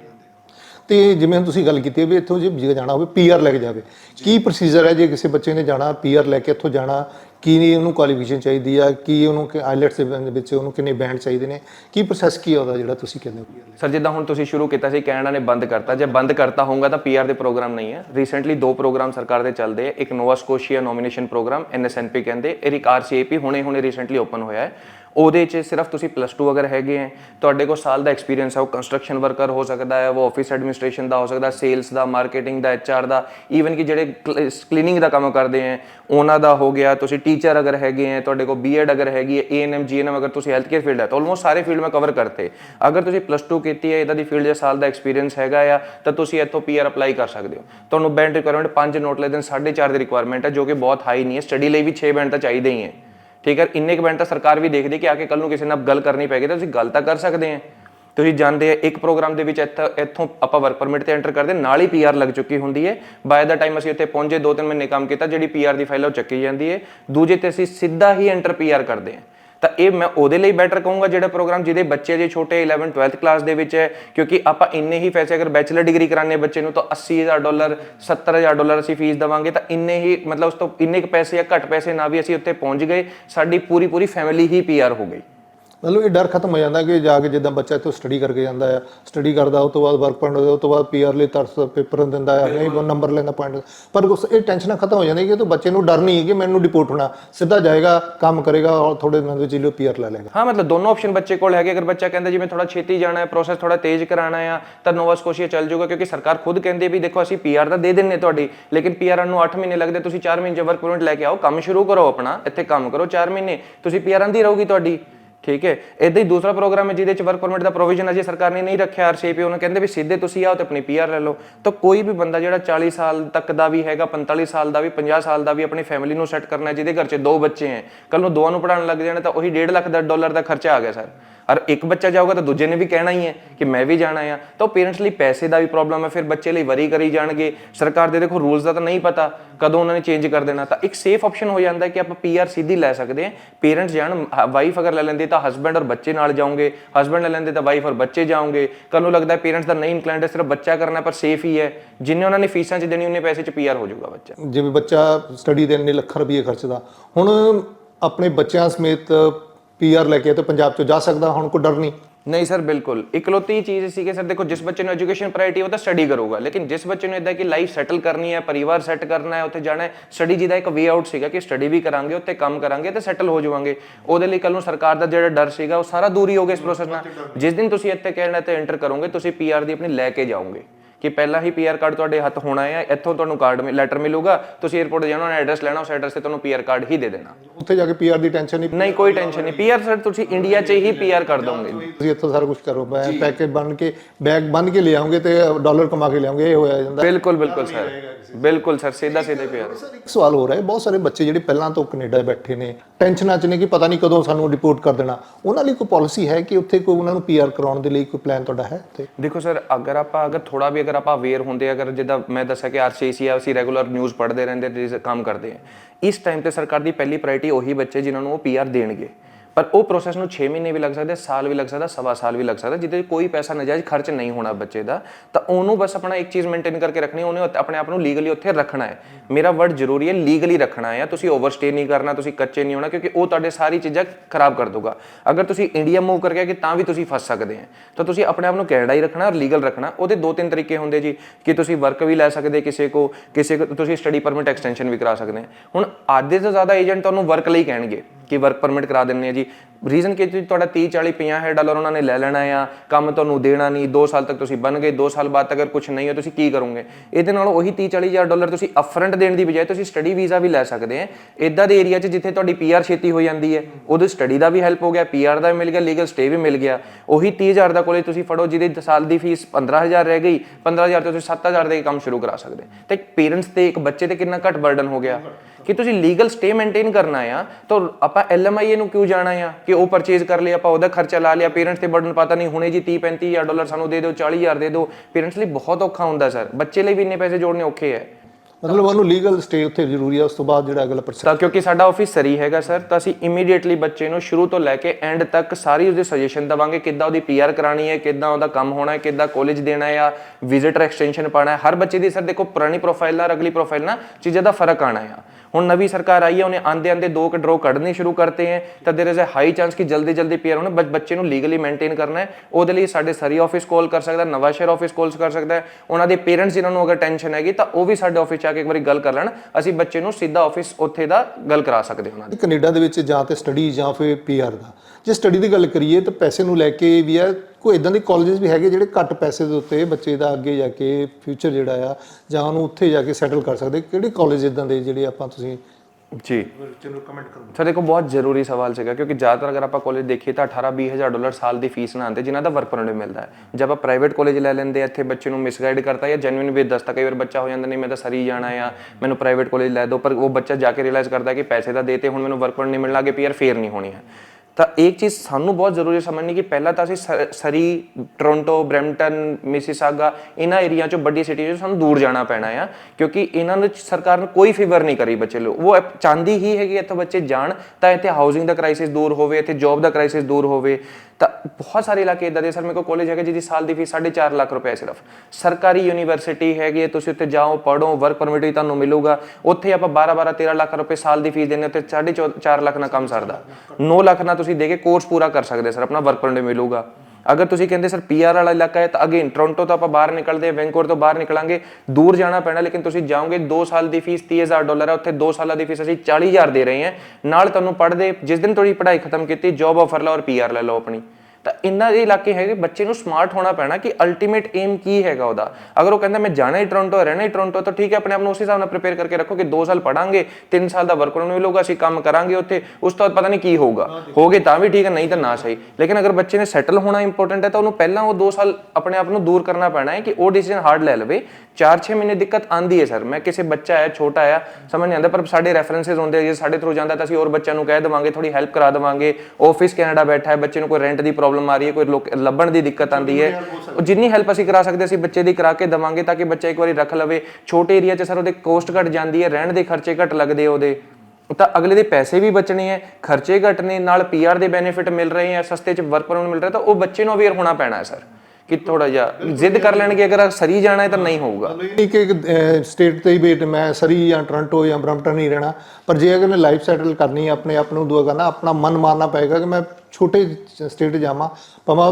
S1: ਤੇ ਜਿਵੇਂ ਹੁਣ ਤੁਸੀਂ ਗੱਲ ਕੀਤੀ ਹੈ ਵੀ ਇੱਥੋਂ ਜੇ ਜਾਣਾ ਹੋਵੇ ਪੀਆਰ ਲੈ ਕੇ ਜਾਵੇ। ਕੀ ਪ੍ਰੋਸੀਜਰ ਹੈ ਜੇ ਕਿਸੇ ਬੱਚੇ ਨੇ ਜਾਣਾ ਪੀਆਰ ਲੈ ਕੇ ਇੱਥੋਂ ਜਾਣਾ? ਕੀ ਉਹਨੂੰ ਕੁਆਲੀਫਿਕੇਸ਼ਨ ਚਾਹੀਦੀ ਆ? ਕੀ ਉਹਨੂੰ ਆਈਲੈਟਸ ਦੇ ਵਿੱਚ ਉਹਨੂੰ ਕਿੰਨੇ ਬੈਂਡ ਚਾਹੀਦੇ ਨੇ? ਕੀ ਪ੍ਰੋਸੈਸ ਕੀ ਉਹਦਾ ਜਿਹੜਾ ਤੁਸੀਂ ਕਹਿੰਦੇ ਹੋ?
S2: ਸਰ ਜਿੱਦਾਂ ਹੁਣ ਤੁਸੀਂ ਸ਼ੁਰੂ ਕੀਤਾ ਸੀ ਕੈਨੇਡਾ ਨੇ ਬੰਦ ਕਰਤਾ। ਜੇ ਬੰਦ ਕਰਤਾ ਹੋਊਗਾ ਤਾਂ ਪੀਆਰ ਦੇ ਪ੍ਰੋਗਰਾਮ ਨਹੀਂ ਹੈ। ਰੀਸੈਂਟਲੀ ਦੋ ਪ੍ਰੋਗਰਾਮ ਸਰਕਾਰ ਦੇ ਚੱਲਦੇ ਆ। ਇੱਕ Nova Scotia nomination programme NSNP ਕਹਿੰਦੇ। ਇਹ ਇੱਕ ਆਰਸੀਏਪੀ ਹੁਣੇ ਹੁਣੇ ਰੀਸੈਂਟਲੀ ਓਪਨ ਹੋਇਆ ਹੈ। ਉਹਦੇ 'ਚ ਸਿਰਫ ਤੁਸੀਂ ਪਲੱਸ 2 ਅਗਰ ਹੈਗੇ ਹੈ ਤੁਹਾਡੇ ਕੋਲ ਸਾਲ ਦਾ ਐਕਸਪੀਰੀਅੰਸ ਹੈ ਉਹ ਕੰਸਟਰਕਸ਼ਨ ਵਰਕਰ ਹੋ ਸਕਦਾ ਹੈ, ਉਹ ਆਫਿਸ ਐਡਮਿਨਿਸਟ੍ਰੇਸ਼ਨ ਦਾ ਹੋ ਸਕਦਾ ਸੇਲਸ ਦਾ ਮਾਰਕੀਟਿੰਗ ਦਾ ਐਚਆਰ ਦਾ ਈਵਨ ਕਿ ਜਿਹੜੇ ਕਲੀਨਿੰਗ ਦਾ ਕੰਮ ਕਰਦੇ ਹੈ ਉਹਨਾਂ ਦਾ ਹੋ ਗਿਆ, ਤੁਸੀਂ ਟੀਚਰ ਅਗਰ ਹੈਗੇ ਹੈ ਤੁਹਾਡੇ ਕੋਲ ਬੀਐਡ ਅਗਰ ਹੈਗੀ ਹੈ ਏਐਨਐਮ ਜੀਐਨਐਮ ਅਗਰ ਤੁਸੀਂ ਹੈਲਥ ਕੇਅਰ ਫੀਲਡ ਹੈ, ਤਾਂ ਆਲਮੋਸਟ ਸਾਰੇ ਫੀਲਡ ਮੈਂ ਕਵਰ ਕਰਤੇ। ਅਗਰ ਤੁਸੀਂ ਪਲੱਸ 2 ਕੀਤੀ ਹੈ ਇਹਦਾ ਦੀ ਫੀਲਡ ਦੇ ਸਾਲ ਦਾ ਐਕਸਪੀਰੀਅੰਸ ਹੈਗਾ ਆ, ਤਾਂ ਤੁਸੀਂ ਇੱਥੋਂ ਪੀਆਰ ਅਪਲਾਈ ਕਰ ਸਕਦੇ ਹੋ। ਤੁਹਾਨੂੰ ਬੈਂਡ ਰਿਕੁਆਇਰਮੈਂਟ 5 ਨੋਟ ਲੈ ਦੇਣ 4.5 ਦੀ ਰਿਕੁਆਇਰਮੈਂਟ ਹੈ, ਜੋ ਕਿ ਬਹੁਤ ਹਾਈ ਨਹੀਂ ਹੈ ਸਟੱਡੀ ਲਈ ਵੀ 6 ਬੈਂਡ ਤਾਂ ਚਾਹੀਦੇ ਹੀ ਹੈ ਠੀਕ ਹੈ, ਇੰਨੇ ਕੁ ਬੈਂਡ ਤਾਂ ਸਰਕਾਰ ਵੀ ਦੇਖਦੀ ਕਿ ਆ ਕੇ ਕੱਲ ਨੂੰ ਕਿਸੇ ਨਾਲ ਗੱਲ ਕਰਨੀ ਪੈਗੀ ਤਾਂ ਤੁਸੀਂ ਗੱਲ ਤਾਂ ਕਰ ਸਕਦੇ ਆ ਤੁਸੀਂ ਜਾਣਦੇ ਆ ਇੱਕ ਪ੍ਰੋਗਰਾਮ ਦੇ ਵਿੱਚ ਇੱਥੋਂ ਇੱਥੋਂ ਆਪਾਂ ਵਰਕ ਪਰਮਿਟ ਤੇ ਐਂਟਰ ਕਰਦੇ, ਨਾਲ ਹੀ ਪੀਆਰ ਲੱਗ ਚੁੱਕੀ ਹੁੰਦੀ ਹੈ। ਬਾਏ ਦਾ ਟਾਈਮ ਅਸੀਂ ਉੱਥੇ ਪਹੁੰਚੇ, ਦੋ ਤਿੰਨ ਮਹੀਨੇ ਕੰਮ ਕੀਤਾ, ਜਿਹੜੀ ਪੀਆਰ ਦੀ ਫਾਈਲ ਉਹ ਚੱਕੀ ਜਾਂਦੀ ਹੈ। ਦੂਜੇ ਤੇ ਅਸੀਂ ਸਿੱਧਾ ਹੀ ਐਂਟਰ ਪੀਆਰ ਕਰਦੇ ਹਾਂ। ਤਾਂ ਇਹ ਮੈਂ ਉਹਦੇ ਲਈ ਬੈਟਰ ਕਹੂੰਗਾ ਜਿਹੜਾ ਪ੍ਰੋਗਰਾਮ ਜਿਹਦੇ ਬੱਚੇ ਜੇ ਛੋਟੇ 11 12th ਕਲਾਸ ਦੇ ਵਿੱਚ ਹੈ, ਕਿਉਂਕਿ ਆਪਾਂ ਇੰਨੇ ਹੀ ਪੈਸੇ ਅਗਰ ਬੈਚਲਰ ਡਿਗਰੀ ਕਰਾਣੇ ਬੱਚੇ ਨੂੰ, ਤਾਂ 80000 ਡਾਲਰ 70000 ਡਾਲਰ ਅਸੀਂ ਫੀਸ ਦਵਾਂਗੇ, ਤਾਂ ਇੰਨੇ ਹੀ ਮਤਲਬ ਉਸ ਤੋਂ ਇੰਨੇ ਕੁ ਪੈਸੇ ਜਾਂ ਘੱਟ ਪੈਸੇ ਨਾ ਵੀ ਅਸੀਂ ਉੱਥੇ ਪਹੁੰਚ ਗਏ, ਸਾਡੀ ਪੂਰੀ ਪੂਰੀ ਫੈਮਿਲੀ ਹੀ ਪੀਆਰ ਹੋ ਗਈ।
S1: ਮਤਲਬ ਇਹ ਡਰ ਖਤਮ ਹੋ ਜਾਂਦਾ ਕਿ ਜਾ ਕੇ ਜਿੱਦਾਂ ਬੱਚਾ ਇੱਥੋਂ ਸਟੱਡੀ ਕਰਕੇ ਜਾਂਦਾ ਆ ਸਟੱਡੀ ਕਰਦਾ ਉਸ ਤੋਂ ਬਾਅਦ ਵਰਕ ਪੁਆਇੰਟ ਉਸ ਤੋਂ ਬਾਅਦ ਪੀਆਰ ਲਈ ਤਰਸ ਪੇਪਰ ਦਿੰਦਾ ਆ, ਨਹੀਂ ਨੰਬਰ ਲੈਂਦਾ ਪੁਆਇੰਟ ਪਰ ਉਸ ਇਹ ਟੈਨਸ਼ਨ ਖਤਮ ਹੋ ਜਾਂਦੀ ਕਿ ਤੂੰ ਬੱਚੇ ਨੂੰ ਡਰ ਨਹੀਂ ਹੈ ਕਿ ਮੈਨੂੰ ਡਿਪੋਰਟ ਹੋਣਾ। ਸਿੱਧਾ ਜਾਏਗਾ, ਕੰਮ ਕਰੇਗਾ ਔਰ ਥੋੜੇ ਦਿਨਾਂ ਵਿੱਚ ਲਿਓ ਪੀਆਰ ਲੈ ਲੇਗਾ
S2: ਹਾਂ, ਮਤਲਬ ਦੋਨੋਂ ਆਪਸ਼ਨ ਬੱਚੇ ਕੋਲ ਹੈਗੇ। ਅਗਰ ਬੱਚਾ ਕਹਿੰਦਾ ਜਿਵੇਂ ਥੋੜਾ ਛੇਤੀ ਜਾਣਾ ਹੈ ਪ੍ਰੋਸੈਸ ਥੋੜਾ ਤੇਜ਼ ਕਰਾਉਣਾ ਆ, ਤਾਂ ਨੋਵਾ ਸਕੋਸ਼ੀਆ ਚੱਲ ਜਾਊਗਾ ਕਿਉਂਕਿ ਸਰਕਾਰ ਖੁਦ ਕਹਿੰਦੀ ਹੈ ਵੀ ਦੇਖੋ ਅਸੀਂ ਪੀਆਰ ਤਾਂ ਦੇ ਦਿੰਨੇ ਤੁਹਾਡੀ, ਲੇਕਿਨ ਪੀਆਰ ਨੂੰ 8 ਮਹੀਨੇ ਲੱਗਦੇ, ਤੁਸੀਂ 4 ਮਹੀਨੇ ਵਰਕ ਪਰਮਿਟ ਲੈ ਕੇ ਆਓ, ਕੰਮ ਸ਼ੁਰੂ ਕਰੋ ਆਪਣਾ, ਇੱਥੇ ਕੰਮ ਕਰੋ 4 ਮਹੀਨੇ। ਤੁਸੀਂ ਪੀਆਰ ਆਂਦੀ ਰਹੂਗੀ ਤੁਹਾਡੀ। ਠੀਕ ਹੈ? ਇਦਾਂ ਹੀ ਦੂਸਰਾ ਪ੍ਰੋਗਰਾਮ ਹੈ ਜਿਹਦੇ ਚ ਵਰਕ ਪਰਮਿਟ ਦਾ ਪ੍ਰੋਵੀਜ਼ਨ ਅਜੇ ਸਰਕਾਰ ਨੇ ਨਹੀਂ ਰੱਖਿਆ ਆਰਸੀਪੀ ਉਹਨੇ ਕਹਿੰਦੇ ਵੀ ਸਿੱਧੇ ਤੁਸੀਂ ਆਓ ਤੇ ਆਪਣੀ ਪੀਆਰ ਲੈ ਲਓ। ਤਾਂ ਕੋਈ ਵੀ ਬੰਦਾ ਜਿਹੜਾ 40 ਸਾਲ ਤੱਕ ਦਾ ਵੀ ਹੈਗਾ 45 ਸਾਲ ਦਾ ਵੀ 50 ਸਾਲ ਦਾ ਵੀ ਆਪਣੀ ਫੈਮਿਲੀ ਨੂੰ ਸੈੱਟ ਕਰਨਾ ਜਿਹਦੇ ਘਰ 'ਚ ਦੋ ਬੱਚੇ ਹੈ ਕੱਲ ਨੂੰ ਦੋਵਾਂ ਨੂੰ ਪੜਾਉਣ ਲੱਗ ਜਾਣਾ ਤਾਂ ਉਹੀ 1.5 ਲੱਖ ਦਾ ਡਾਲਰ ਦਾ ਖਰਚਾ ਆ ਗਿਆ ਸਰ ਔਰ ਇੱਕ ਬੱਚਾ ਜਾਊਗਾ ਤਾਂ ਦੂਜੇ ਨੇ ਵੀ ਕਹਿਣਾ ਹੀ ਹੈ ਕਿ ਮੈਂ ਵੀ ਜਾਣਾ ਆ। ਤਾਂ ਉਹ ਪੇਰੈਂਟਸ ਲਈ ਪੈਸੇ ਦਾ ਵੀ ਪ੍ਰੋਬਲਮ ਹੈ, ਫਿਰ ਬੱਚੇ ਲਈ ਵਰੀ ਕਰੀ ਜਾਣਗੇ। ਸਰਕਾਰ ਦੇ ਦੇਖੋ ਰੂਲਸ ਦਾ ਤਾਂ ਨਹੀਂ ਪਤਾ, ਕਦੋਂ ਉਹਨਾਂ ਨੇ ਚੇਂਜ ਕਰ ਦੇਣਾ। ਤਾਂ ਇੱਕ ਸੇਫ ਆਪਸ਼ਨ ਹੋ ਜਾਂਦਾ ਕਿ ਆਪਾਂ ਪੀਆਰ ਸਿੱਧੀ ਲੈ ਸਕਦੇ ਹਾਂ। ਪੇਰੈਂਟਸ ਜਾਣ ਵਾਈਫ ਅਗਰ ਲੈ ਲੈਂਦੇ ਤਾਂ ਹਸਬੰਡ ਔਰ ਬੱਚੇ ਨਾਲ ਜਾਓਗੇ। ਹਸਬੰਡ ਲੈ ਲੈਂਦੇ ਤਾਂ ਵਾਈਫ ਔਰ ਬੱਚੇ ਜਾਓਗੇ। ਕੱਲ ਲੱਗਦਾ ਪੇਰੈਂਟਸ ਦਾ ਨਹੀਂ ਇਨਕਲਾਈਨਡ ਹੈ, ਸਿਰਫ ਬੱਚਾ ਕਰਨਾ ਪਰ ਸੇਫ ਹੀ ਹੈ। ਜਿੰਨੇ ਉਹਨਾਂ ਨੇ ਫੀਸਾਂ ਚ ਦੇਣੀ ਉਹਨੇ ਪੈਸੇ ਚ ਪੀਆਰ ਹੋ ਜਾਊਗਾ ਬੱਚਾ।
S1: ਜਿਵੇਂ ਬੱਚਾ ਸਟੱਡੀ ਦੇ ਇੰਨੇ ਲੱਖ ਰੁਪਏ ਖਰਚਦਾ। ਹੁਣ ਆਪਣੇ ਬੱਚਿਆਂ ਸਮੇਤ ਪੀਆਰ ਲੈ ਕੇ ਤੇ ਪੰਜਾਬ ਚੋਂ ਜਾ ਸਕਦਾ, ਹੁਣ ਕੋਈ ਡਰ ਨਹੀਂ।
S2: ਨਹੀਂ ਸਰ, ਬਿਲਕੁਲ। ਇਕਲੌਤੀ ਚੀਜ਼ ਸੀ ਕਿ ਸਰ, ਦੇਖੋ, ਜਿਸ ਬੱਚੇ ਨੂੰ ਐਜੂਕੇਸ਼ਨ ਪ੍ਰਾਇੋਰਟੀ ਉਹ ਤਾਂ ਸਟੱਡੀ ਕਰੂਗਾ। ਲੇਕਿਨ ਜਿਸ ਬੱਚੇ ਨੂੰ ਇਦਾਂ ਕਿ ਲਾਈਫ ਸੈਟਲ ਕਰਨੀ ਹੈ, ਪਰਿਵਾਰ ਸੈੱਟ ਕਰਨਾ ਹੈ, ਉੱਥੇ ਜਾਣਾ ਹੈ ਸਟੱਡੀ ਜਿਹਦਾ ਇੱਕ ਵੇ ਆਊਟ ਸੀਗਾ ਕਿ ਸਟੱਡੀ ਵੀ ਕਰਾਂਗੇ, ਉੱਥੇ ਕੰਮ ਕਰਾਂਗੇ ਤੇ ਸੈਟਲ ਹੋ ਜਾਵਾਂਗੇ। ਉਹਦੇ ਲਈ ਕੱਲ ਨੂੰ ਸਰਕਾਰ ਦਾ ਜਿਹੜਾ ਡਰ ਸੀਗਾ, ਉਹ ਸਾਰਾ ਦੂਰੀ ਹੋ ਗਿਆ ਇਸ ਪ੍ਰੋਸੈਸ ਨਾਲ। ਜਿਸ ਦਿਨ ਤੁਸੀਂ ਇੱਥੇ ਕਹਿਣਾ ਤੇ ਐਂਟਰ ਕਰੋਗੇ, ਤੁਸੀਂ ਪੀਆਰ ਦੀ ਆਪਣੀ ਲੈ ਕੇ ਜਾਓਗੇ। ਕਿ ਪਹਿਲਾਂ ਹੀ ਪੀਆਰ ਕਾਰਡ ਤੁਹਾਡੇ ਹੱਥ ਹੋਣਾ ਹੈ ਇੱਥੋਂ ਤੁਹਾਨੂੰ ਕਾਰਡ ਲੈਟਰ ਮਿਲੂਗਾ ਤੁਸੀਂ 에어ਪੋਰਟ ਜਾਣਾ ਉਹਨਾਂ ਐਡਰੈਸ ਲੈਣਾ ਉਸ ਐਡਰੈਸ ਤੇ ਤੁਹਾਨੂੰ ਪੀਆਰ ਕਾਰਡ ਹੀ ਦੇ ਦੇਣਾ।
S1: ਉੱਥੇ ਜਾ ਕੇ ਪੀਆਰ ਦੀ ਟੈਨਸ਼ਨ ਨਹੀਂ
S2: ਨਹੀਂ ਕੋਈ ਟੈਨਸ਼ਨ ਨਹੀਂ। ਪੀਆਰ ਸਰ ਤੁਸੀਂ ਇੰਡੀਆ 'ਚ ਹੀ ਪੀਆਰ ਕਰ ਦੋਗੇ।
S1: ਤੁਸੀਂ ਇੱਥੋਂ ਸਾਰਾ ਕੁਝ ਕਰੋ ਪੈਕੇਜ ਬਣ ਕੇ ਬੈਗ ਬੰਨ ਕੇ ਲੈ ਆਉਂਗੇ ਤੇ ਡਾਲਰ ਕਮਾ ਕੇ ਲਿਆਉਂਗੇ ਇਹ ਹੋਇਆ ਜਾਂਦਾ।
S2: ਬਿਲਕੁਲ ਬਿਲਕੁਲ ਸਰ ਬਿਲਕੁਲ ਸਰ ਸਿੱਧਾ ਸਿੱਧਾ ਪੀਆਰ
S1: ਸਰ ਇੱਕ ਸਵਾਲ ਹੋ ਰਿਹਾ ਹੈ ਬਹੁਤ ਸਾਰੇ ਬੱਚੇ ਜਿਹੜੇ ਪਹਿਲਾਂ ਤੋਂ ਕੈਨੇਡਾ ਬੈਠੇ ਨੇ ਟੈਨਸ਼ਨਾਂ 'ਚ ਨੇ ਕਿ ਪਤਾ ਨਹੀਂ ਕਦੋਂ ਸਾਨੂੰ ਡਿਪੋਰਟ ਕਰ ਦੇਣਾ। ਉਹਨਾਂ ਲਈ ਕੋਈ ਪਾਲਿਸੀ ਹੈ ਕਿ ਉੱਥੇ ਕੋਈ ਉਹਨਾਂ ਨੂੰ ਪੀਆਰ ਕਰਾਉਣ ਦੇ ਲਈ ਕੋਈ ਪਲਾਨ ਤੁਹਾਡਾ ਹੈ
S2: ਦੇਖੋ ਸਰ ਅਗਰ ਆਪਾਂ ਅਗਰ ਥੋੜਾ ਵੀ ਅਗਰ ਆਪਾਂ ਅਵੇਅਰ ਹੁੰਦੇ, ਅਗਰ ਜਿੱਦਾਂ ਮੈਂ ਦੱਸਿਆ ਕਿ ਆਰਸੀਸੀ ਆ, ਅਸੀਂ ਰੈਗੂਲਰ ਨਿਊਜ਼ ਪੜ੍ਹਦੇ ਰਹਿੰਦੇ ਤੇ ਕੰਮ ਕਰਦੇ ਆ। ਇਸ ਟਾਈਮ ਤੇ ਸਰਕਾਰ ਦੀ ਪਹਿਲੀ ਪ੍ਰਾਇੋਰਟੀ ਉਹੀ ਬੱਚੇ ਜਿਨ੍ਹਾਂ ਨੂੰ ਉਹ ਪੀਆਰ ਦੇਣਗੇ। ਪਰ ਉਹ ਪ੍ਰੋਸੈਸ ਨੂੰ 6 ਮਹੀਨੇ ਵੀ ਲੱਗ ਸਕਦੇ ਸਾਲ ਵੀ ਲੱਗ ਸਕਦਾ, ਸਵਾ ਸਾਲ ਵੀ ਲੱਗ ਸਕਦਾ। ਜਿਹਦੇ 'ਚ ਕੋਈ ਪੈਸਾ ਨਜਾਇਜ਼ ਖਰਚ ਨਹੀਂ ਹੋਣਾ ਬੱਚੇ ਦਾ, ਤਾਂ ਉਹਨੂੰ ਬਸ ਆਪਣਾ ਇੱਕ ਚੀਜ਼ ਮੇਨਟੇਨ ਕਰਕੇ ਰੱਖਣੀ ਉਹਨੇ ਆਪਣੇ ਆਪ ਨੂੰ ਲੀਗਲੀ ਉੱਥੇ ਰੱਖਣਾ ਹੈ। ਮੇਰਾ ਵਰਡ ਜ਼ਰੂਰੀ ਹੈ ਲੀਗਲੀ ਰੱਖਣਾ ਹੈ। ਤੁਸੀਂ ਓਵਰਸਟੇ ਨਹੀਂ ਕਰਨਾ, ਤੁਸੀਂ ਕੱਚੇ ਨਹੀਂ ਹੋਣਾ, ਕਿਉਂਕਿ ਉਹ ਤੁਹਾਡੇ ਸਾਰੀ ਚੀਜ਼ਾਂ ਖਰਾਬ ਕਰ ਦੂਗਾ ਅਗਰ ਤੁਸੀਂ ਇੰਡੀਆ ਮੂਵ ਕਰਕੇ ਕਿ ਤਾਂ ਵੀ ਤੁਸੀਂ ਫਸ ਸਕਦੇ ਆ ਤਾਂ ਤੁਸੀਂ ਆਪਣੇ ਆਪ ਨੂੰ ਕੈਨੇਡਾ ਹੀ ਰੱਖਣਾ ਔਰ ਲੀਗਲ ਰੱਖਣਾ। ਉਹਦੇ ਦੋ ਤਿੰਨ ਤਰੀਕੇ ਹੁੰਦੇ ਜੀ, ਕਿ ਤੁਸੀਂ ਵਰਕ ਵੀ ਲੈ ਸਕਦੇ ਕਿਸੇ ਕੋ, ਕਿਸੇ ਤੁਸੀਂ ਸਟੱਡੀ ਪਰਮਿਟ ਐਕਸਟੈਂਸ਼ਨ ਵੀ ਕਰਾ ਸਕਦੇ ਹੁਣ ਆਧੇ ਤੋਂ ਜ਼ਿਆਦਾ ਏਜੰਟ ਤੁਹਾਨੂੰ ਵਰਕ ਲਈ ਕਹਿਣਗੇ। ਕਿ ਵਰਕ ਪਰਮਿਟ ਕਰਾ ਦਿੰਨੇ ਆ ਜੀ? ਰੀਜ਼ਨ ਕਿ ਤੁਹਾਡਾ 30 40 50 ਹੈ ਡਾਲਰ ਉਹਨਾਂ ਨੇ ਲੈ ਲੈਣਾ ਆ, ਕੰਮ ਤੁਹਾਨੂੰ ਦੇਣਾ ਨਹੀਂ 2 ਸਾਲ ਤੱਕ ਤੁਸੀਂ ਬਣ ਗਏ 2 ਸਾਲ ਬਾਅਦ ਅਗਰ ਕੁਝ ਨਹੀਂ ਹੋ ਤੁਸੀਂ ਕੀ ਕਰੋਗੇ? ਇਹਦੇ ਨਾਲ ਉਹੀ 30 40 ਹਜ਼ਾਰ ਡਾਲਰ ਤੁਸੀਂ ਅਪਫਰੰਟ ਦੇਣ ਦੀ ਬਜਾਏ ਤੁਸੀਂ ਸਟੱਡੀ ਵੀਜ਼ਾ ਵੀ ਲੈ ਸਕਦੇ ਆ। ਇਦਾਂ ਦੇ ਏਰੀਆ 'ਚ ਜਿੱਥੇ ਤੁਹਾਡੀ ਪੀਆਰ ਛੇਤੀ ਹੋ ਜਾਂਦੀ ਹੈ, ਉਹਦੇ ਸਟੱਡੀ ਦਾ ਵੀ ਹੈਲਪ ਹੋ ਗਿਆ ਪੀਆਰ ਦਾ ਵੀ ਮਿਲ ਗਿਆ ਲੀਗਲ ਸਟੇ ਵੀ ਮਿਲ ਗਿਆ। ਉਹੀ 30000 ਦਾ ਕੋਲੇਜ ਤੁਸੀਂ ਫੜੋ, ਜਿਹਦੀ ਸਾਲ ਦੀ ਫੀਸ 15000 ਰਹਿ ਗਈ 15000 ਤੋਂ ਤੁਸੀਂ 7000 ਦੇ ਕੰਮ ਸ਼ੁਰੂ ਕਰਾ ਸਕਦੇ। ਤੇ ਪੇਰੈਂਟਸ ਤੇ ਇੱਕ ਬੱਚੇ ਤੇ ਕਿੰਨਾ ਘੱਟ ਬਰਡਨ ਹੋ ਗਿਆ? ਕਿ ਤੁਸੀਂ ਲੀਗਲ ਸਟੇ ਮੇਨਟੇਨ ਕਰਨਾ ਆ ਤਾਂ ਆਪਾਂ ਐਲਐਮਆਈਏ ਨੂੰ ਕਿਉਂ ਜਾਣਾ ਆ? ਕਿ ਉਹ ਪਰਚੇਜ਼ ਕਰ ਲਿਆ ਆਪਾਂ ਉਹਦਾ ਖਰਚਾ ਲਾ ਲਿਆ ਪੇਰੈਂਟਸ ਤੇ ਬਰਡਨ ਪਤਾ ਨਹੀਂ ਹੁਣੇ ਜੀ 30 35000 ਡਾਲਰ ਸਾਨੂੰ ਦੇ ਦਿਓ 40000 ਦੇ ਦਿਓ। ਪੇਰੈਂਟਸ ਲਈ ਬਹੁਤ ਔਖਾ ਹੁੰਦਾ ਸਰ ਬੱਚੇ ਲਈ ਵੀ ਇੰਨੇ ਪੈਸੇ ਜੋੜਨੇ ਔਖੇ ਹੈ
S1: ਮਤਲਬ ਉਹਨੂੰ ਲੀਗਲ ਸਟੇ ਉੱਥੇ ਜ਼ਰੂਰੀ ਹੈ ਉਸ ਤੋਂ ਬਾਅਦ ਜਿਹੜਾ ਅਗਲਾ ਪ੍ਰੋਸੈਸ
S2: ਤਾਂ ਕਿਉਂਕਿ ਸਾਡਾ ਆਫਿਸ ਸਰੀ ਹੈਗਾ ਸਰ ਤਾਂ ਅਸੀਂ ਇਮੀਡੀਏਟਲੀ ਬੱਚੇ ਨੂੰ ਸ਼ੁਰੂ ਤੋਂ ਲੈ ਕੇ ਐਂਡ ਤੱਕ ਸਾਰੀ ਉਹਦੀ ਸੁਜੈਸ਼ਨ ਦਵਾਂਗੇ ਕਿੱਦਾਂ ਉਹਦੀ ਪੀਆਰ ਕਰਾਣੀ ਹੈ ਕਿੱਦਾਂ ਉਹਦਾ ਕੰਮ ਹੋਣਾ ਹੈ ਕਿੱਦਾਂ ਕਾਲਜ ਦੇਣਾ ਹੈ ਜਾਂ ਵਿਜ਼ਿਟਰ ਐਕਸਟੈਂਸ਼ਨ ਪਾਣਾ ਹੈ। ਹਰ ਬੱਚੇ ਦੀ ਸਰ ਦੇਖੋ ਪੁਰਾਣੀ ਪ੍ਰੋਫਾਈਲ ਨਾਲ ਅਗਲੀ ਪ੍ਰੋਫਾਈਲ ਨਾਲ ਚੀਜ਼ਾਂ ਦਾ ਫ਼ਰਕ ਆਣਾ ਹੈ ਹੁਣ ਨਵੀਂ ਸਰਕਾਰ ਆਈ ਹੈ ਉਹਨੇ ਆਂਦੇ ਆਂਦੇ ਦੋ ਕ ਡਰੋ ਕੱਢਣੇ ਸ਼ੁਰੂ ਕਰਤੇ ਹੈ ਤਾਂ there is a high chance ਕਿ ਜਲਦੀ ਜਲਦੀ ਪੀਆਰ ਹੋਣਾ ਬਸ ਬੱਚੇ ਨੂੰ ਲੀਗਲੀ ਮੇਨਟੇਨ ਕਰਨਾ ਹੈ ਉਹਦੇ ਲਈ ਸਾਡੇ ਸਰੀ ਆਫਿਸ ਕਾਲ ਕਰ ਸਕਦਾ ਨਵਾਂ ਸ਼ਹਿਰ ਆਫਿਸ ਕਾਲ ਕਰ ਸਕਦਾ ਹੈ ਉਹਨਾਂ ਦੇ ਪੇਰੈਂਟਸ ਜਿਨ੍ਹਾਂ ਨੂੰ ਅਗਰ ਟੈਨਸ਼ਨ ਹੈਗੀ ਤਾਂ ਉਹ ਵੀ ਸਾਡੇ ਆਫਿਸ 'ਚ ਆ ਕੇ ਇੱਕ ਵਾਰੀ ਗੱਲ ਕਰ ਲੈਣ ਅਸੀਂ ਬੱਚੇ ਨੂੰ ਸਿੱਧਾ ਆਫਿਸ ਉੱਥੇ ਦਾ ਗੱਲ ਕਰਾ ਸਕਦੇ ਹਾਂ ਉਹਨਾਂ ਦੀ
S1: ਕੈਨੇਡਾ ਦੇ ਵਿੱਚ ਜਾਂ ਤੇ ਸਟੱਡੀ ਜਾਂ ਫਿਰ ਪੀਆਰ ਦਾ ਜੇ ਸਟੱਡੀ ਦੀ ਗੱਲ ਕਰੀਏ ਤਾਂ ਪੈਸੇ ਨੂੰ ਲੈ ਕੇ ਵੀ ਹੈ ਕੋਈ ਇਦਾਂ ਦੇ ਕਾਲਜਸ ਵੀ ਹੈਗੇ ਜਿਹੜੇ ਘੱਟ ਪੈਸੇ ਦੇ ਉੱਤੇ ਬੱਚੇ ਦਾ ਅੱਗੇ ਜਾ ਕੇ ਫਿਊਚਰ ਜਿਹੜਾ ਆ ਜਾਂ ਉਹਨੂੰ ਉੱਥੇ ਜਾ ਕੇ ਸੈਟਲ ਕਰ ਸਕਦੇ ਕਿਹੜੇ ਕਾਲਜ ਇਦਾਂ ਦੇ ਜਿਹੜੇ ਆਪਾਂ ਤੁਸੀਂ
S2: ਜੀ।
S1: ਚਲੋ ਕਮੈਂਟ ਕਰੋ।
S2: ਸਰ ਦੇਖੋ ਬਹੁਤ ਜ਼ਰੂਰੀ ਸਵਾਲ ਸੀਗਾ ਕਿਉਂਕਿ ਜ਼ਿਆਦਾਤਰ ਅਗਰ ਆਪਾਂ ਕਾਲਜ ਦੇਖੀਏ ਤਾਂ 18 20 ਹਜ਼ਾਰ ਡਾਲਰ ਸਾਲ ਦੀ ਫੀਸ ਨਾ ਆਉਂਦੇ ਜਿਨ੍ਹਾਂ ਦਾ ਵਰਕ ਪਰਮਿਟ ਮਿਲਦਾ ਹੈ। ਜਦ ਆਪਾਂ ਪ੍ਰਾਈਵੇਟ ਕਾਲਜ ਲੈ ਲੈਂਦੇ ਆ ਇੱਥੇ ਬੱਚੇ ਨੂੰ ਮਿਸਗਾਈਡ ਕਰਤਾ ਜਾਂ ਜੈਨੂਇਨ ਵੀ ਦੱਸਤਾ ਕਈ ਵਾਰ ਬੱਚਾ ਹੋ ਜਾਂਦਾ ਨਹੀਂ ਮੈਂ ਤਾਂ ਸਰੀ ਜਾਣਾ ਆ ਮੈਨੂੰ ਪ੍ਰਾਈਵੇਟ ਕਾਲਜ ਲੈ ਦਿਓ ਪਰ ਉਹ ਬੱਚਾ ਜਾ ਕੇ ਰਿਅਲਾਈਜ਼ ਕਰਦਾ ਕਿ ਪੈਸੇ ਤਾਂ ਦੇਤੇ ਹੁਣ ਮੈਨੂੰ ਵਰਕ ਪਰਮਿਟ ਨਹੀਂ ਮਿਲਣਾ ਕਿ ਪੀਆਰ ਫੇਰ ਨਹੀਂ ਹੋਣੀ ਹੈ। ਤਾਂ ਇੱਕ ਚੀਜ਼ ਸਾਨੂੰ ਬਹੁਤ ਜ਼ਰੂਰੀ ਸਮਝਣੀ ਕਿ ਪਹਿਲਾਂ ਤਾਂ ਅਸੀਂ ਸ- ਸਰੀ, ਟੋਰਾਂਟੋ, ਬ੍ਰੈਂਪਟਨ, ਮਿਸੀਸਾਗਾ, ਇਹਨਾਂ ਏਰੀਆ ਚੋਂ ਵੱਡੀ ਸਿਟੀ ਚੋਂ ਸਾਨੂੰ ਦੂਰ ਜਾਣਾ ਪੈਣਾ ਆ, ਕਿਉਂਕਿ ਇਹਨਾਂ ਨੂੰ ਸਰਕਾਰ ਨੇ ਕੋਈ ਫੇਵਰ ਨਹੀਂ ਕਰੀ ਬੱਚੇ ਲਈ ਉਹ ਚਾਹੁੰਦੀ ਹੀ ਹੈਗੀ ਇੱਥੇ ਬੱਚੇ ਜਾਣ ਤਾਂ ਇੱਥੇ ਹਾਊਸਿੰਗ ਦਾ ਕ੍ਰਾਈਸਿਸ ਦੂਰ ਹੋਵੇ, ਇੱਥੇ ਜੌਬ ਦਾ ਕ੍ਰਾਈਸਿਸ ਦੂਰ ਹੋਵੇ। ਤਾਂ ਬਹੁਤ ਸਾਰੇ ਇਲਾਕੇ ਇਦਾਂ ਦੇ ਸਰ ਮੇਰੇ ਕੋਲ ਕਾਲਜ ਹੈਗਾ ਜਿਹਦੀ ਸਾਲ ਦੀ ਫੀਸ 4.5 ਲੱਖ ਰੁਪਏ ਸਿਰਫ। ਸਰਕਾਰੀ ਯੂਨੀਵਰਸਿਟੀ ਹੈਗੀ ਹੈ, ਤੁਸੀਂ ਉੱਥੇ ਜਾਓ ਪੜੋ ਵਰਕ ਪਰਮਿਟ ਵੀ ਤੁਹਾਨੂੰ ਮਿਲੂਗਾ। ਉੱਥੇ ਆਪਾਂ 12 12 13 ਲੱਖ ਰੁਪਏ ਸਾਲ ਦੀ ਫੀਸ ਦਿੰਦੇ ਉੱਥੇ 4.5 ਲੱਖ ਨਾਲ ਕੰਮ ਸਰਦਾ। 9 ਲੱਖ ਨਾਲ ਤੁਸੀਂ ਦੇ ਕੇ ਕੋਰਸ ਪੂਰਾ ਕਰ ਸਕਦੇ ਸਰ ਆਪਣਾ ਵਰਕ ਪਰਮਿਟ ਮਿਲੂਗਾ। ਅਗਰ ਤੁਸੀਂ ਕਹਿੰਦੇ, ਸਰ ਪੀਆਰ ਵਾਲਾ ਇਲਾਕਾ ਹੈ, ਤਾਂ ਅਗੇਨ ਟੋਰਾਂਟੋ ਤੋਂ ਆਪਾਂ ਬਾਹਰ ਨਿਕਲਦੇ ਹਾਂ ਵੈਂਕੂਵਰ ਤੋਂ ਬਾਹਰ ਨਿਕਲਾਂਗੇ, ਦੂਰ ਜਾਣਾ ਪੈਣਾ, ਲੇਕਿਨ ਤੁਸੀਂ ਜਾਓਗੇ 2 ਸਾਲ ਦੀ ਫੀਸ 30000 ਡਾਲਰ ਹੈ, ਉੱਥੇ 2 ਸਾਲਾਂ ਦੀ ਫੀਸ ਅਸੀਂ 40000 ਦੇ ਰਹੇ ਹਾਂ। ਨਾਲ ਤੁਹਾਨੂੰ ਪੜ੍ਹਦੇ, ਜਿਸ ਦਿਨ ਤੁਹਾਡੀ ਪੜ੍ਹਾਈ ਖਤਮ ਕੀਤੀ ਜੌਬ ਆਫਰ ਲਓ ਔਰ ਪੀਆਰ ਲੈ ਲਓ ਆਪਣੀ। ਤਾਂ ਇੰਨਾ ਦੇ ਇਲਾਕੇ ਹੈਗੇ ਬੱਚੇ ਨੂੰ ਸਮਾਰਟ ਹੋਣਾ ਪੈਣਾ ਕਿ ਅਲਟੀਮੇਟ ਏਮ ਕੀ ਹੈਗਾ ਉਹਦਾ। ਅਗਰ ਉਹ ਕਹਿੰਦਾ ਮੈਂ ਜਾਣਾ ਹੀ ਟੋਰਾਂਟੋ ਰਹਿਣਾ ਹੀ ਟੋਰਾਂਟੋ ਤਾਂ ਠੀਕ ਹੈ ਆਪਣੇ ਆਪ ਨੂੰ ਉਸ ਹਿਸਾਬ ਨਾਲ ਪ੍ਰਿਪੇਅਰ ਕਰਕੇ ਰੱਖੋ ਕਿ 2 ਸਾਲ ਪੜਾਂਗੇ 3 ਸਾਲ ਦਾ ਵਰਕ ਨੂੰ ਮਿਲੂਗਾ ਅਸੀਂ ਕੰਮ ਕਰਾਂਗੇ ਉੱਥੇ ਉਸ ਤੋਂ ਬਾਅਦ ਪਤਾ ਨਹੀਂ ਕੀ ਹੋਊਗਾ। ਹੋਗੇ ਤਾਂ ਵੀ ਠੀਕ ਹੈ ਨਹੀਂ ਤਾਂ ਨਾ ਸਹੀ। ਲੇਕਿਨ ਅਗਰ ਬੱਚੇ ਨੇ ਸੈਟਲ ਹੋਣਾ ਇੰਪੋਰਟੈਂਟ ਹੈ ਤਾਂ ਉਹਨੂੰ ਪਹਿਲਾਂ ਉਹ 2 ਸਾਲ ਆਪਣੇ ਆਪ ਨੂੰ ਦੂਰ ਕਰਨਾ ਪੈਣਾ ਹੈ ਕਿ ਉਹ ਡਿਸੀਜਨ ਹਾਰਡ ਲੈ ਲਵੇ। 4-6 ਮਹੀਨੇ ਦਿੱਕਤ ਆਂਦੀ ਹੈ ਸਰ ਮੈਂ ਕਿਸੇ ਬੱਚਾ ਹੈ ਛੋਟਾ ਹੈ ਸਮਝ ਨਹੀਂ ਆਉਂਦਾ ਪਰ ਸਾਡੇ ਰੈਫਰੈਂਸਸ ਹੁੰਦੇ ਜੇ ਸਾਡੇ ਥਰੂ ਜਾਂਦਾ ਤਾਂ ਅਸੀਂ ਹੋਰ ਬੱਚਿਆਂ ਨੂੰ ਕਹਿ ਦੇਵਾਂਗੇ ਥੋੜੀ ਹੈਲਪ ਕਰਾ ਦੇਵਾਂਗੇ। ਆਫਿਸ ਕੈਨੇਡਾ ਬੈਠਾ ਹੈ ਬੱਚੇ ਨੂੰ ਕੋਈ ਰੈਂਟ ਦੀ ਪ੍ਰੋਬਲਮ ਆ ਰਹੀ ਹੈ ਕੋਈ ਲੋਕ ਲੱਭਣ ਦੀ ਦਿੱਕਤ ਆਂਦੀ ਹੈ। ਉਹ ਜਿੰਨੀ ਹੈਲਪ ਅਸੀਂ ਕਰਾ ਸਕਦੇ ਅਸੀਂ ਬੱਚੇ ਦੀ ਕਰਾ ਕੇ ਦੇਵਾਂਗੇ ਤਾਂ ਕਿ ਬੱਚਾ ਇੱਕ ਵਾਰੀ ਰੱਖ ਲਵੇ। ਛੋਟੇ ਏਰੀਆ 'ਚ ਸਰ ਉਹਦੇ ਕੋਸਟ ਘਟ ਜਾਂਦੀ ਹੈ ਰਹਿਣ ਦੇ ਖਰਚੇ ਘਟ ਲੱਗਦੇ ਉਹਦੇ। ਤਾਂ ਅਗਲੇ ਦੇ ਪੈਸੇ ਵੀ ਬਚਣੇ ਹੈ ਖਰਚੇ ਘਟ ਨੇ ਨਾਲ ਪੀਆਰ ਦੇ ਬੈਨੀਫਿਟ ਮਿਲ ਰਹੇ ਹੈ ਸਸਤੇ 'ਚ ਵਰਕ ਪਰਮਿਟ ਮਿਲ ਰਿਹਾ ਤਾਂ ਉਹ ਬੱਚੇ ਨੂੰ ਅਵੇਅਰ ਹੋਣਾ ਪੈਣਾ ਹੈ ਸਰ। ਕਿ ਥੋੜਾ ਜਿਹਾ ਜ਼ਿੱਦ ਕਰ ਲੈਣਗੇ, ਅਗਰ ਸਰੀ ਜਾਣਾ ਹੈ ਤਾਂ ਨਹੀਂ ਹੋਊਗਾ।
S1: ਨਹੀਂ ਕਿ ਸਟੇਟ ਤੇ ਹੀ ਬੇਟ ਮੈਂ ਸਰੀ ਜਾਂ ਟੋਰਾਂਟੋ ਜਾਂ ਬ੍ਰੈਂਪਟਨ ਹੀ ਰਹਿਣਾ, ਪਰ ਜੇ ਅਗਰ ਨੇ ਲਾਈਫ ਸੈਟਲ ਕਰਨੀ ਹੈ, ਆਪਣੇ ਆਪ ਨੂੰ ਦੁਆ ਕਰਨਾ, ਆਪਣਾ ਮਨ ਮਾਰਨਾ ਪਏਗਾ ਕਿ ਮੈਂ ਛੋਟੇ ਸਟੇਟ ਜਾਵਾਂ, ਭਾਵੇਂ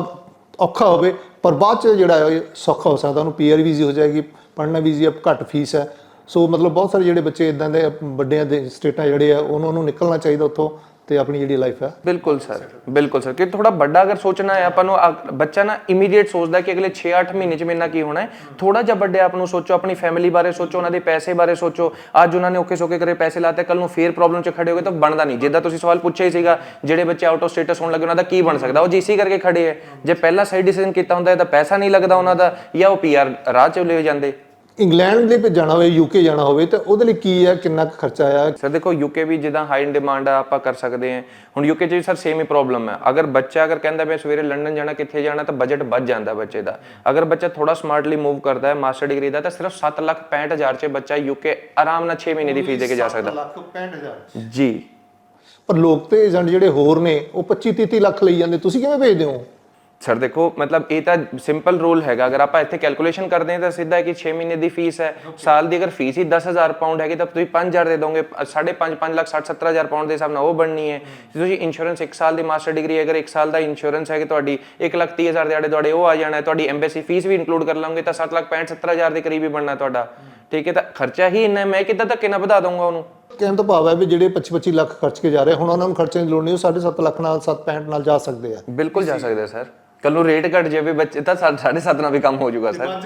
S1: ਔਖਾ ਹੋਵੇ, ਪਰ ਬਾਅਦ ਚ ਜਿਹੜਾ ਹੈ ਸੌਖਾ ਹੋ ਸਕਦਾ, ਉਹਨੂੰ ਪੀਅਰ ਵੀਜ਼ੀ ਹੋ ਜਾਏਗੀ, ਪੜ੍ਹਨਾ ਵੀਜ਼ੀ ਅਪ ਘੱਟ ਫੀਸ ਹੈ। ਸੋ ਮਤਲਬ ਬਹੁਤ ਸਾਰੇ ਜਿਹੜੇ ਬੱਚੇ ਇਦਾਂ ਦੇ ਵੱਡਿਆਂ ਦੇ ਸਟੇਟਾਂ ਜਿਹੜੇ ਆ, ਉਹਨਾਂ ਨੂੰ ਨਿਕਲਣਾ ਚਾਹੀਦਾ ਉੱਥੋਂ। ਤੇ ਆਪਣੀ ਜਿਹੜੀ ਲਾਈਫ ਹੈ
S2: ਬਿਲਕੁਲ ਸਰ ਬਿਲਕੁਲ ਸਰ। ਕਿ ਥੋੜਾ ਵੱਡਾ ਅਗਰ ਸੋਚਣਾ ਹੈ, ਆਪਾਂ ਨੂੰ ਬੱਚਾ ਨਾ ਇਮੀਡੀਏਟ ਸੋਚਦਾ ਕਿ ਅਗਲੇ 6-8 ਮਹੀਨੇ ਚ ਮੇਰੇ ਨਾਲ ਕੀ ਹੋਣਾ ਹੈ। ਥੋੜਾ ਜਿਹਾ ਵੱਡੇ ਆਪ ਨੂੰ ਸੋਚੋ, ਆਪਣੀ ਫੈਮਿਲੀ ਬਾਰੇ ਸੋਚੋ, ਉਹਨਾਂ ਦੇ ਪੈਸੇ ਬਾਰੇ ਸੋਚੋ। ਅੱਜ ਉਹਨਾਂ ਨੇ ਔਖੇ ਸੋਕੇ ਕਰੇ ਪੈਸੇ ਲਾਤੇ ਕੱਲ ਨੂੰ ਫੇਰ ਪ੍ਰੋਬਲਮ ਚ ਖੜੇ ਹੋਗੇ ਤਾਂ ਬਣਦਾ ਨਹੀਂ। ਜਿੱਦਾਂ ਤੁਸੀਂ ਸਵਾਲ ਪੁੱਛਿਆ ਹੀ ਸੀਗਾ, ਜਿਹੜੇ ਬੱਚੇ ਆਊਟ ਆਫ ਸਟੇਟਸ ਹੋਣ ਲੱਗੇ, ਉਹਨਾਂ ਦਾ ਕੀ ਬਣ ਸਕਦਾ? ਉਹ ਜੀਸੀ ਕਰਕੇ ਖੜੇ ਹੈ। ਜੇ ਪਹਿਲਾਂ ਸਹੀ ਡਿਸੀਜਨ ਕੀਤਾ ਹੁੰਦਾ ਤਾਂ ਪੈਸਾ ਨਹੀਂ ਲੱਗਦਾ ਉਹਨਾਂ ਦਾ, ਜਾਂ ਉਹ ਪੀਆਰ ਰਾਹ ਚ ਲੈ ਜਾਂਦੇ।
S1: ਇੰਗਲੈਂਡ ਦੇ ਵਿੱਚ ਜਾਣਾ ਹੋਵੇ ਯੂਕੇ ਜਾਣਾ ਹੋਵੇ ਤਾਂ ਉਹਦੇ ਲਈ ਕੀ ਹੈ ਕਿੰਨਾ ਕੁ ਖਰਚਾ ਆ
S2: ਸਰ ਦੇਖੋ ਯੂਕੇ ਵੀ ਜਿੱਦਾਂ ਹਾਈ ਡਿਮਾਂਡ ਆ ਆਪਾਂ ਕਰ ਸਕਦੇ ਹਾਂ। ਹੁਣ ਯੂਕੇ 'ਚ ਵੀ ਸਰ ਸੇਮ ਹੀ ਪ੍ਰੋਬਲਮ ਹੈ ਅਗਰ ਬੱਚਾ ਅਗਰ ਕਹਿੰਦਾ ਮੈਂ ਸਵੇਰੇ ਲੰਡਨ ਜਾਣਾ ਕਿੱਥੇ ਜਾਣਾ ਤਾਂ ਬਜਟ ਵੱਧ ਜਾਂਦਾ ਬੱਚੇ ਦਾ। ਅਗਰ ਬੱਚਾ ਥੋੜਾ ਸਮਾਰਟਲੀ ਮੂਵ ਕਰਦਾ ਹੈ ਮਾਸਟਰ ਡਿਗਰੀ ਦਾ ਤਾਂ ਸਿਰਫ 7 ਲੱਖ 65000 'ਚ ਬੱਚਾ ਯੂਕੇ ਆਰਾਮ ਨਾਲ 6 ਮਹੀਨੇ ਦੀ ਫੀਸ ਦੇ ਕੇ ਜਾ ਸਕਦਾ।
S1: ਲੱਖ 65000
S2: ਜੀ।
S1: ਪਰ ਲੋਕ ਤੇ ਏਜੰਟ ਜਿਹੜੇ ਹੋਰ ਨੇ ਉਹ 25 30 ਲੱਖ ਲਈ ਜਾਂਦੇ। ਤੁਸੀਂ ਕਿਵੇਂ ਭੇਜਦੇ ਹੋ?
S2: ਸਰ ਦੇਖੋ ਮਤਲਬ ਇਹ ਤਾਂ ਸਿੰਪਲ ਰੂਲ ਹੈਗਾ। ਅਗਰ ਆਪਾਂ ਇੱਥੇ ਕੈਲਕੂਲੇਸ਼ਨ ਕਰਦੇ ਹਾਂ ਤਾਂ ਸਿੱਧਾ ਹੈ ਕਿ 6 ਮਹੀਨੇ ਦੀ ਫੀਸ ਹੈ। ਸਾਲ ਦੀ ਅਗਰ ਫੀਸ ਹੀ 10000 ਪਾਉਂਡ ਹੈਗੀ ਤਾਂ ਤੁਸੀਂ 5000 ਦੇ ਦੋਗੇ। 5.5 5 ਲੱਖ 60 70000 ਪਾਉਂਡ ਦੇ ਹਿਸਾਬ ਨਾਲ ਉਹ ਬਣਨੀ ਹੈ। ਜੇ ਤੁਸੀਂ ਇੰਸ਼ੋਰੈਂਸ 1 ਸਾਲ ਦੀ ਮਾਸਟਰ ਡਿਗਰੀ ਅਗਰ 1 ਸਾਲ ਦਾ ਇੰਸ਼ੋਰੈਂਸ ਹੈ ਕਿ ਤੁਹਾਡੀ 1 ਲੱਖ 30000 ਦੇ ਆੜੇ ਦੁਆੜੇ ਉਹ ਆ ਜਾਣਾ ਹੈ ਤੁਹਾਡੀ ਐਮਬੈਸੀ ਫੀਸ ਵੀ ਇਨਕਲੂਡ ਕਰ ਲਾਂਗੇ ਤਾਂ 7 ਲੱਖ 65 70000 ਦੇ ਕਰੀਬ ਹੀ ਬਣਨਾ ਤੁਹਾਡਾ। ਠੀਕ ਹੈ ਤਾਂ ਖਰਚਾ ਹੀ ਇੰਨਾ ਮੈਂ ਕਿੱਦਾਂ ਧੱਕੇ ਨਾਲ ਵਧਾ ਦਊਂਗਾ ਉਹਨੂੰ?
S1: ਕਹਿਣ ਤੋਂ ਭਾਵ ਹੈ ਵੀ ਜਿਹੜੇ 25 25 ਲੱਖ ਖਰਚ ਕੇ ਜਾ ਰਹੇ ਹੁਣ ਉਹਨਾਂ ਨੂੰ ਖਰਚੇ ਦੀ ਲੋੜ ਨਹੀਂ। ਉਹ 7.5 ਲੱਖ ਨਾਲ 7.65 ਨਾਲ ਜਾ ਸਕਦੇ ਆ।
S2: ਬਿਲਕੁਲ ਜਾ ਸਕਦੇ ਸਰ। ਕੱਲ ਨੂੰ ਰੇਟ ਘਟ ਜਾਵੇ ਬੱਚੇ ਤਾਂ 7.5 ਨਾਲ ਵੀ ਕੰਮ ਹੋ ਜਾਊਗਾ ਸਰ।